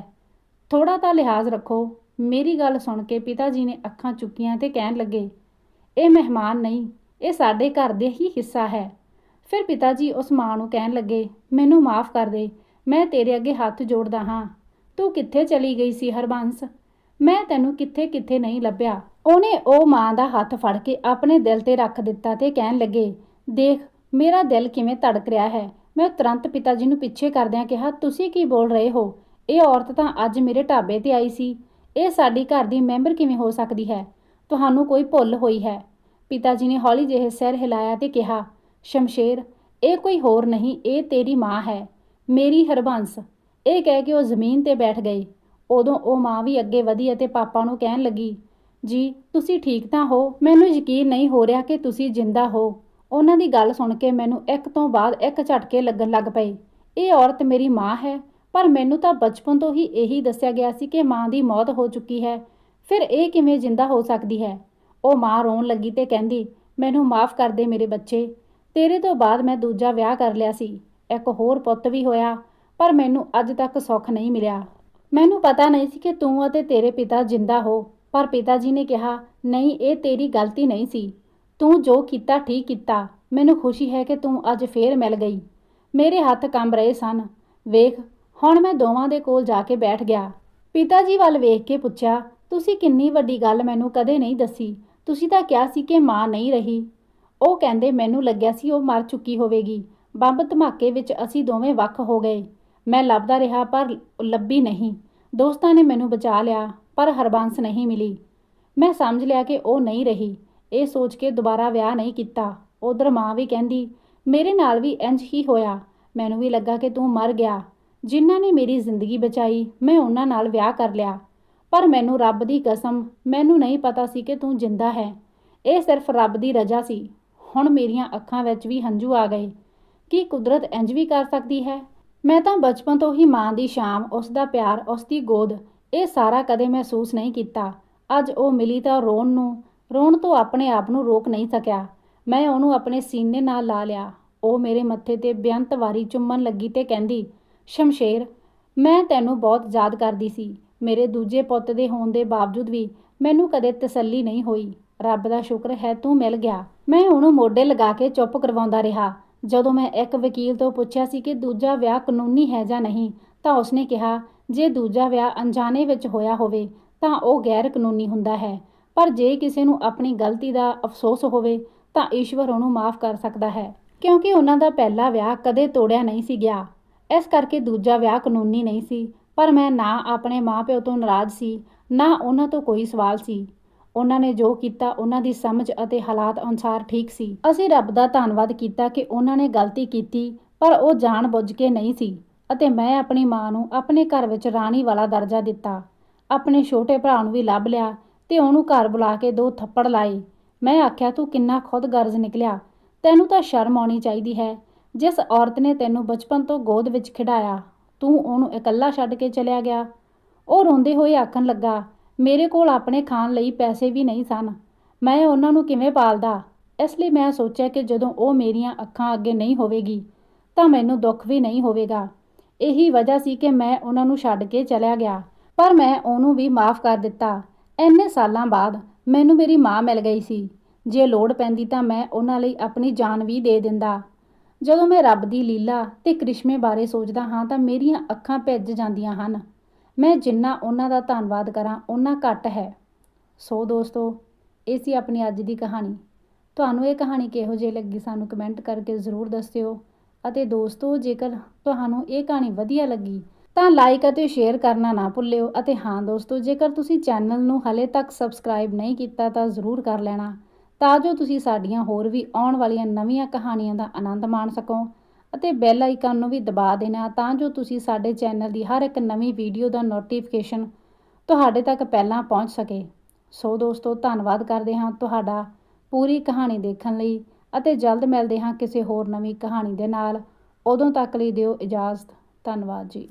ਥੋੜਾ ਤਾਂ ਲਿਹਾਜ਼ ਰੱਖੋ। ਮੇਰੀ ਗੱਲ ਸੁਣ ਕੇ ਪਿਤਾ ਜੀ ਨੇ ਅੱਖਾਂ ਚੁੱਕੀਆਂ ਤੇ ਕਹਿਣ ਲੱਗੇ, ਇਹ ਮਹਿਮਾਨ ਨਹੀਂ, ਇਹ ਸਾਡੇ ਘਰ ਦੇ ਹੀ ਹਿੱਸਾ ਹੈ। ਫਿਰ ਪਿਤਾ ਜੀ ਉਸ ਮਾਂ ਨੂੰ ਕਹਿਣ ਲੱਗੇ, ਮੈਨੂੰ ਮਾਫ ਕਰ ਦੇ, ਮੈਂ ਤੇਰੇ ਅੱਗੇ ਹੱਥ ਜੋੜਦਾ ਹਾਂ। ਤੂੰ ਕਿੱਥੇ ਚਲੀ ਗਈ ਸੀ, ਹਰਬੰਸ? ਮੈਂ ਤੈਨੂੰ ਕਿੱਥੇ ਕਿੱਥੇ ਨਹੀਂ ਲੱਭਿਆ। ਉਹਨੇ ਉਹ ਮਾਂ ਦਾ ਹੱਥ ਫੜ ਕੇ ਆਪਣੇ ਦਿਲ ਤੇ ਰੱਖ ਦਿੱਤਾ ਤੇ ਕਹਿਣ ਲੱਗੇ, ਦੇਖ, ਮੇਰਾ ਦਿਲ ਕਿਵੇਂ ਧੜਕ ਰਿਹਾ ਹੈ। ਮੈਂ ਤੁਰੰਤ ਪਿਤਾ ਜੀ ਨੂੰ ਪਿੱਛੇ ਕਰਦਿਆਂ ਕਿਹਾ, ਤੁਸੀਂ ਕੀ ਬੋਲ ਰਹੇ ਹੋ? ਇਹ ਔਰਤ ਤਾਂ ਅੱਜ ਮੇਰੇ ਢਾਬੇ ਤੇ ਆਈ ਸੀ। ਇਹ ਸਾਡੀ ਘਰ ਦੀ ਮੈਂਬਰ ਕਿਵੇਂ ਹੋ ਸਕਦੀ ਹੈ? ਤੁਹਾਨੂੰ ਕੋਈ ਭੁੱਲ ਹੋਈ ਹੈ? ਪਿਤਾ ਜੀ ਨੇ ਹੌਲੀ ਜਿਹੇ ਸਿਰ ਹਿਲਾਇਆ ਤੇ ਕਿਹਾ, ਸ਼ਮਸ਼ੇਰ, ਇਹ ਕੋਈ ਹੋਰ ਨਹੀਂ, ਇਹ ਤੇਰੀ ਮਾਂ ਹੈ। ਮੇਰੀ ਹਰਬੰਸ। ਇਹ ਕਹਿ ਕੇ ਉਹ ਜ਼ਮੀਨ ਤੇ ਬੈਠ ਗਏ ਉਦੋਂ ਉਹ ਮਾਂ ਵੀ ਅੱਗੇ ਵਧੀ ਅਤੇ ਪਾਪਾ ਨੂੰ ਕਹਿਣ ਲੱਗੀ, ਜੀ, ਤੁਸੀਂ ਠੀਕ ਤਾਂ ਹੋ? ਮੈਨੂੰ ਯਕੀਨ ਨਹੀਂ ਹੋ ਰਿਹਾ ਕਿ ਤੁਸੀਂ ਜਿੰਦਾ ਹੋ। ਉਹਨਾਂ ਦੀ ਗੱਲ ਸੁਣ ਕੇ ਮੈਨੂੰ ਇੱਕ ਤੋਂ ਬਾਅਦ ਇੱਕ ਝਟਕੇ ਲੱਗਣ ਲੱਗ ਪਏ। ਇਹ ਔਰਤ ਮੇਰੀ ਮਾਂ ਹੈ, ਪਰ ਮੈਨੂੰ ਤਾਂ ਬਚਪਨ ਤੋਂ ਹੀ ਇਹੀ ਦੱਸਿਆ ਗਿਆ ਸੀ ਕਿ ਮਾਂ ਦੀ ਮੌਤ ਹੋ ਚੁੱਕੀ ਹੈ। ਫਿਰ ਇਹ ਕਿਵੇਂ ਜਿੰਦਾ ਹੋ ਸਕਦੀ ਹੈ? ਉਹ ਮਾਂ ਰੋਣ ਲੱਗੀ ਤੇ ਕਹਿੰਦੀ, ਮੈਨੂੰ ਮਾਫ ਕਰ ਦੇ ਮੇਰੇ ਬੱਚੇ। ਤੇਰੇ ਤੋਂ ਬਾਅਦ ਮੈਂ ਦੂਜਾ ਵਿਆਹ ਕਰ ਲਿਆ ਸੀ। ਇੱਕ ਹੋਰ ਪੁੱਤ ਵੀ ਹੋਇਆ, ਪਰ ਮੈਨੂੰ ਅੱਜ ਤੱਕ ਸੁੱਖ ਨਹੀਂ ਮਿਲਿਆ। ਮੈਨੂੰ ਪਤਾ ਨਹੀਂ ਸੀ ਕਿ ਤੂੰ ਅਤੇ ਤੇਰੇ ਪਿਤਾ ਜਿੰਦਾ ਹੋ, ਪਰ ਪਿਤਾ ਜੀ ਨੇ ਕਿਹਾ, ਨਹੀਂ, ਇਹ ਤੇਰੀ ਗਲਤੀ ਨਹੀਂ ਸੀ। ਤੂੰ ਜੋ ਕੀਤਾ ਠੀਕ ਕੀਤਾ, ਮੈਨੂੰ ਖੁਸ਼ੀ ਹੈ ਕਿ ਤੂੰ ਅੱਜ ਫੇਰ ਮਿਲ ਗਈ। ਮੇਰੇ ਹੱਥ ਕੰਬ ਰਹੇ ਸਨ। ਵੇਖ, ਹੁਣ ਮੈਂ ਦੋਵਾਂ ਦੇ ਕੋਲ ਜਾ ਕੇ ਬੈਠ ਗਿਆ। ਪਿਤਾ ਜੀ ਵੱਲ ਵੇਖ ਕੇ ਪੁੱਛਿਆ, ਤੁਸੀਂ ਕਿੰਨੀ ਵੱਡੀ ਗੱਲ ਮੈਨੂੰ ਕਦੇ ਨਹੀਂ ਦੱਸੀ? ਤੁਸੀਂ ਤਾਂ ਕਿਹਾ ਸੀ ਕਿ ਮਾਂ ਨਹੀਂ ਰਹੀ। ਉਹ ਕਹਿੰਦੇ, ਮੈਨੂੰ ਲੱਗਿਆ ਸੀ ਉਹ ਮਰ ਚੁੱਕੀ ਹੋਵੇਗੀ। ਬੰਬ ਧਮਾਕੇ ਵਿੱਚ ਅਸੀਂ ਦੋਵੇਂ ਵੱਖ ਹੋ ਗਏ। ਮੈਂ ਲੱਭਦਾ ਰਿਹਾ, ਪਰ ਲੱਭੀ ਨਹੀਂ। ਦੋਸਤਾਂ ਨੇ ਮੈਨੂੰ ਬਚਾ ਲਿਆ, ਪਰ ਹਰਬੰਸ ਨਹੀਂ ਮਿਲੀ। ਮੈਂ ਸਮਝ ਲਿਆ ਕਿ ਉਹ ਨਹੀਂ ਰਹੀ। ਇਹ ਸੋਚ ਕੇ ਦੁਬਾਰਾ ਵਿਆਹ ਨਹੀਂ ਕੀਤਾ। ਉਧਰ ਮਾਂ ਵੀ ਕਹਿੰਦੀ, ਮੇਰੇ ਨਾਲ ਵੀ ਇੰਜ ਹੀ ਹੋਇਆ। ਮੈਨੂੰ ਵੀ ਲੱਗਾ ਕਿ ਤੂੰ ਮਰ ਗਿਆ। ਜਿਨ੍ਹਾਂ ਨੇ ਮੇਰੀ ਜ਼ਿੰਦਗੀ ਬਚਾਈ, ਮੈਂ ਉਹਨਾਂ ਨਾਲ ਵਿਆਹ ਕਰ ਲਿਆ। ਪਰ ਮੈਨੂੰ ਰੱਬ ਦੀ ਕਸਮ, ਮੈਨੂੰ ਨਹੀਂ ਪਤਾ ਸੀ ਕਿ ਤੂੰ ਜਿੰਦਾ ਹੈ। ਇਹ ਸਿਰਫ ਰੱਬ ਦੀ ਰਜ਼ਾ ਸੀ। ਹੁਣ ਮੇਰੀਆਂ ਅੱਖਾਂ ਵਿੱਚ ਵੀ ਹੰਝੂ ਆ ਗਏ। ਕੀ ਕੁਦਰਤ ਇੰਜ ਵੀ ਕਰ ਸਕਦੀ ਹੈ? ਮੈਂ ਤਾਂ ਬਚਪਨ ਤੋਂ ਹੀ ਮਾਂ ਦੀ ਸ਼ਾਮ, ਉਸ ਦਾ ਪਿਆਰ, ਉਸ ਦੀ ਗੋਦ, ਇਹ ਸਾਰਾ ਕਦੇ ਮਹਿਸੂਸ ਨਹੀਂ ਕੀਤਾ। ਅੱਜ ਉਹ ਮਿਲੀ ਤਾਂ ਰੋਣ ਨੂੰ ਰੋਣ ਤੋਂ ਆਪਣੇ ਆਪ ਨੂੰ ਰੋਕ ਨਹੀਂ ਸਕਿਆ। ਮੈਂ ਉਹਨੂੰ ਆਪਣੇ ਸੀਨੇ ਨਾਲ ਲਾ ਲਿਆ। ਉਹ ਮੇਰੇ ਮੱਥੇ ਤੇ ਬੇਅੰਤ ਵਾਰੀ ਚੁੰਮਣ ਲੱਗੀ ਤੇ ਕਹਿੰਦੀ, ਸ਼ਮਸ਼ੇਰ, ਮੈਂ ਤੈਨੂੰ ਬਹੁਤ ਯਾਦ ਕਰਦੀ ਸੀ। ਮੇਰੇ ਦੂਜੇ ਪੁੱਤ ਦੇ ਹੋਣ ਦੇ ਬਾਵਜੂਦ ਵੀ ਮੈਨੂੰ ਕਦੇ ਤਸੱਲੀ ਨਹੀਂ ਹੋਈ। ਰੱਬ ਦਾ ਸ਼ੁਕਰ ਹੈ ਤੂੰ ਮਿਲ ਗਿਆ। ਮੈਂ ਉਹਨੂੰ ਮੋਢੇ ਲਗਾ ਕੇ ਚੁੱਪ ਕਰਵਾਉਂਦਾ ਰਿਹਾ। ਜਦੋਂ ਮੈਂ ਇੱਕ ਵਕੀਲ ਤੋਂ ਪੁੱਛਿਆ ਸੀ ਕਿ ਦੂਜਾ ਵਿਆਹ ਕਾਨੂੰਨੀ ਹੈ ਜਾਂ ਨਹੀਂ, ਤਾਂ ਉਸਨੇ ਕਿਹਾ, ਜੇ ਦੂਜਾ ਵਿਆਹ ਅਣਜਾਣੇ ਵਿੱਚ ਹੋਇਆ ਹੋਵੇ, ਤਾਂ ਉਹ ਗੈਰ ਕਾਨੂੰਨੀ ਹੁੰਦਾ ਹੈ। ਪਰ ਜੇ ਕਿਸੇ ਨੂੰ ਆਪਣੀ ਗਲਤੀ ਦਾ ਅਫਸੋਸ ਹੋਵੇ, ਤਾਂ ਈਸ਼ਵਰ ਉਹਨੂੰ ਮਾਫ ਕਰ ਸਕਦਾ ਹੈ। ਕਿਉਂਕਿ ਉਹਨਾਂ ਦਾ ਪਹਿਲਾ ਵਿਆਹ ਕਦੇ ਤੋੜਿਆ ਨਹੀਂ ਸੀ ਗਿਆ। ਇਸ ਕਰਕੇ ਦੂਜਾ ਵਿਆਹ ਕਾਨੂੰਨੀ ਨਹੀਂ ਸੀ, ਪਰ ਮੈਂ ਨਾ ਆਪਣੇ ਮਾਪਿਓ ਤੋਂ ਨਾਰਾਜ਼ ਸੀ, ਨਾ ਉਹਨਾਂ ਤੋਂ ਕੋਈ ਸਵਾਲ ਸੀ। ਉਹਨਾਂ ਨੇ ਜੋ ਕੀਤਾ, ਉਹਨਾਂ ਦੀ ਸਮਝ ਅਤੇ ਹਾਲਾਤ ਅਨੁਸਾਰ ਠੀਕ ਸੀ। ਅਸੀਂ ਰੱਬ ਦਾ ਧੰਨਵਾਦ ਕੀਤਾ ਕਿ ਉਹਨਾਂ ਨੇ ਗਲਤੀ ਕੀਤੀ, ਪਰ ਉਹ ਜਾਣ ਬੁੱਝ ਕੇ ਨਹੀਂ ਸੀ ਅਤੇ ਮੈਂ ਆਪਣੀ ਮਾਂ ਨੂੰ ਆਪਣੇ ਘਰ ਵਿੱਚ ਰਾਣੀ ਵਾਲਾ ਦਰਜਾ ਦਿੱਤਾ। ਆਪਣੇ ਛੋਟੇ ਭਰਾ ਨੂੰ ਵੀ ਲੱਭ ਲਿਆ ਤੇ ਉਹਨੂੰ ਘਰ ਬੁਲਾ ਕੇ ਦੋ ਥੱਪੜ ਲਾਏ। ਮੈਂ ਆਖਿਆ, ਤੂੰ ਕਿੰਨਾ ਖੁਦ ਗਰਜ਼ ਨਿਕਲਿਆ। ਤੈਨੂੰ ਤਾਂ ਸ਼ਰਮ ਆਉਣੀ ਚਾਹੀਦੀ ਹੈ। ਜਿਸ ਔਰਤ ਨੇ ਤੈਨੂੰ ਬਚਪਨ ਤੋਂ ਗੋਦ ਵਿੱਚ ਖਿਡਾਇਆ, ਤੂੰ ਉਹਨੂੰ ਇਕੱਲਾ ਛੱਡ ਕੇ ਚਲਿਆ ਗਿਆ। ਉਹ ਰੋਂਦੇ ਹੋਏ ਆਖਣ ਲੱਗਾ, ਮੇਰੇ ਕੋਲ ਆਪਣੇ ਖਾਣ ਲਈ ਪੈਸੇ ਵੀ ਨਹੀਂ ਸਨ। ਮੈਂ ਉਹਨਾਂ ਨੂੰ ਕਿਵੇਂ ਪਾਲਦਾ? ਇਸ ਲਈ ਮੈਂ ਸੋਚਿਆ ਕਿ ਜਦੋਂ ਉਹ ਮੇਰੀਆਂ ਅੱਖਾਂ ਅੱਗੇ ਨਹੀਂ ਹੋਵੇਗੀ, ਤਾਂ ਮੈਨੂੰ ਦੁੱਖ ਵੀ ਨਹੀਂ ਹੋਵੇਗਾ। ਇਹੀ ਵਜ੍ਹਾ ਸੀ ਕਿ ਮੈਂ ਉਹਨਾਂ ਨੂੰ ਛੱਡ ਕੇ ਚਲਿਆ ਗਿਆ, ਪਰ ਮੈਂ ਉਹਨੂੰ ਵੀ ਮਾਫ ਕਰ ਦਿੱਤਾ। ਇੰਨੇ ਸਾਲਾਂ ਬਾਅਦ ਮੈਨੂੰ ਮੇਰੀ ਮਾਂ ਮਿਲ ਗਈ ਸੀ। ਜੇ ਲੋੜ ਪੈਂਦੀ ਤਾਂ ਮੈਂ ਉਹਨਾਂ ਲਈ ਆਪਣੀ ਜਾਨ ਵੀ ਦੇ ਦਿੰਦਾ। ਜਦੋਂ ਮੈਂ ਰੱਬ ਦੀ ਲੀਲਾ ਤੇ ਕ੍ਰਿਸ਼ਮੇ ਬਾਰੇ ਸੋਚਦਾ ਹਾਂ ਤਾਂ ਮੇਰੀਆਂ ਅੱਖਾਂ ਭਿੱਜ ਜਾਂਦੀਆਂ ਹਨ। ਮੈਂ ਜਿੰਨਾ ਉਹਨਾਂ ਦਾ ਧੰਨਵਾਦ ਕਰਾਂ ਉਹਨਾਂ ਘੱਟ ਹੈ। ਸੋ ਦੋਸਤੋ, ਇਹ ਸੀ ਆਪਣੀ ਅੱਜ ਦੀ ਕਹਾਣੀ। ਤੁਹਾਨੂੰ ਇਹ ਕਹਾਣੀ ਕਿਹੋ ਜਿਹੀ ਲੱਗੀ ਸਾਨੂੰ ਕਮੈਂਟ ਕਰਕੇ ਜ਼ਰੂਰ ਦੱਸਿਓ। ਅਤੇ ਦੋਸਤੋ, ਜੇਕਰ ਤੁਹਾਨੂੰ ਇਹ ਕਹਾਣੀ ਵਧੀਆ ਲੱਗੀ ਤਾਂ ਲਾਈਕ ਅਤੇ ਸ਼ੇਅਰ ਕਰਨਾ ਨਾ ਭੁੱਲਿਓ ਅਤੇ ਹਾਂ ਦੋਸਤੋ, ਜੇਕਰ ਤੁਸੀਂ ਚੈਨਲ ਨੂੰ ਹਲੇ ਤੱਕ ਸਬਸਕ੍ਰਾਈਬ ਨਹੀਂ ਕੀਤਾ ਤਾਂ ਜ਼ਰੂਰ ਕਰ ਲੈਣਾ, ਤਾਂ ਜੋ ਤੁਸੀਂ ਸਾਡੀਆਂ ਹੋਰ ਵੀ ਆਉਣ ਵਾਲੀਆਂ ਨਵੀਆਂ ਕਹਾਣੀਆਂ ਦਾ ਆਨੰਦ ਮਾਣ ਸਕੋ ਅਤੇ ਬੈਲ ਆਈਕਨ ਨੂੰ ਵੀ ਦਬਾ ਦੇਣਾ ਤਾਂ ਜੋ ਤੁਸੀਂ ਸਾਡੇ ਚੈਨਲ ਦੀ ਹਰ ਇੱਕ ਨਵੀਂ ਵੀਡੀਓ ਦਾ ਨੋਟੀਫਿਕੇਸ਼ਨ ਤੁਹਾਡੇ ਤੱਕ ਪਹਿਲਾਂ ਪਹੁੰਚ ਸਕੇ। ਸੋ ਦੋਸਤੋ, ਧੰਨਵਾਦ ਕਰਦੇ ਹਾਂ ਤੁਹਾਡਾ ਪੂਰੀ ਕਹਾਣੀ ਦੇਖਣ ਲਈ ਅਤੇ ਜਲਦ ਮਿਲਦੇ ਹਾਂ ਕਿਸੇ ਹੋਰ ਨਵੀਂ ਕਹਾਣੀ ਦੇ ਨਾਲ। ਉਦੋਂ ਤੱਕ ਲਈ ਦਿਓ ਇਜਾਜ਼ਤ। ਧੰਨਵਾਦ ਜੀ।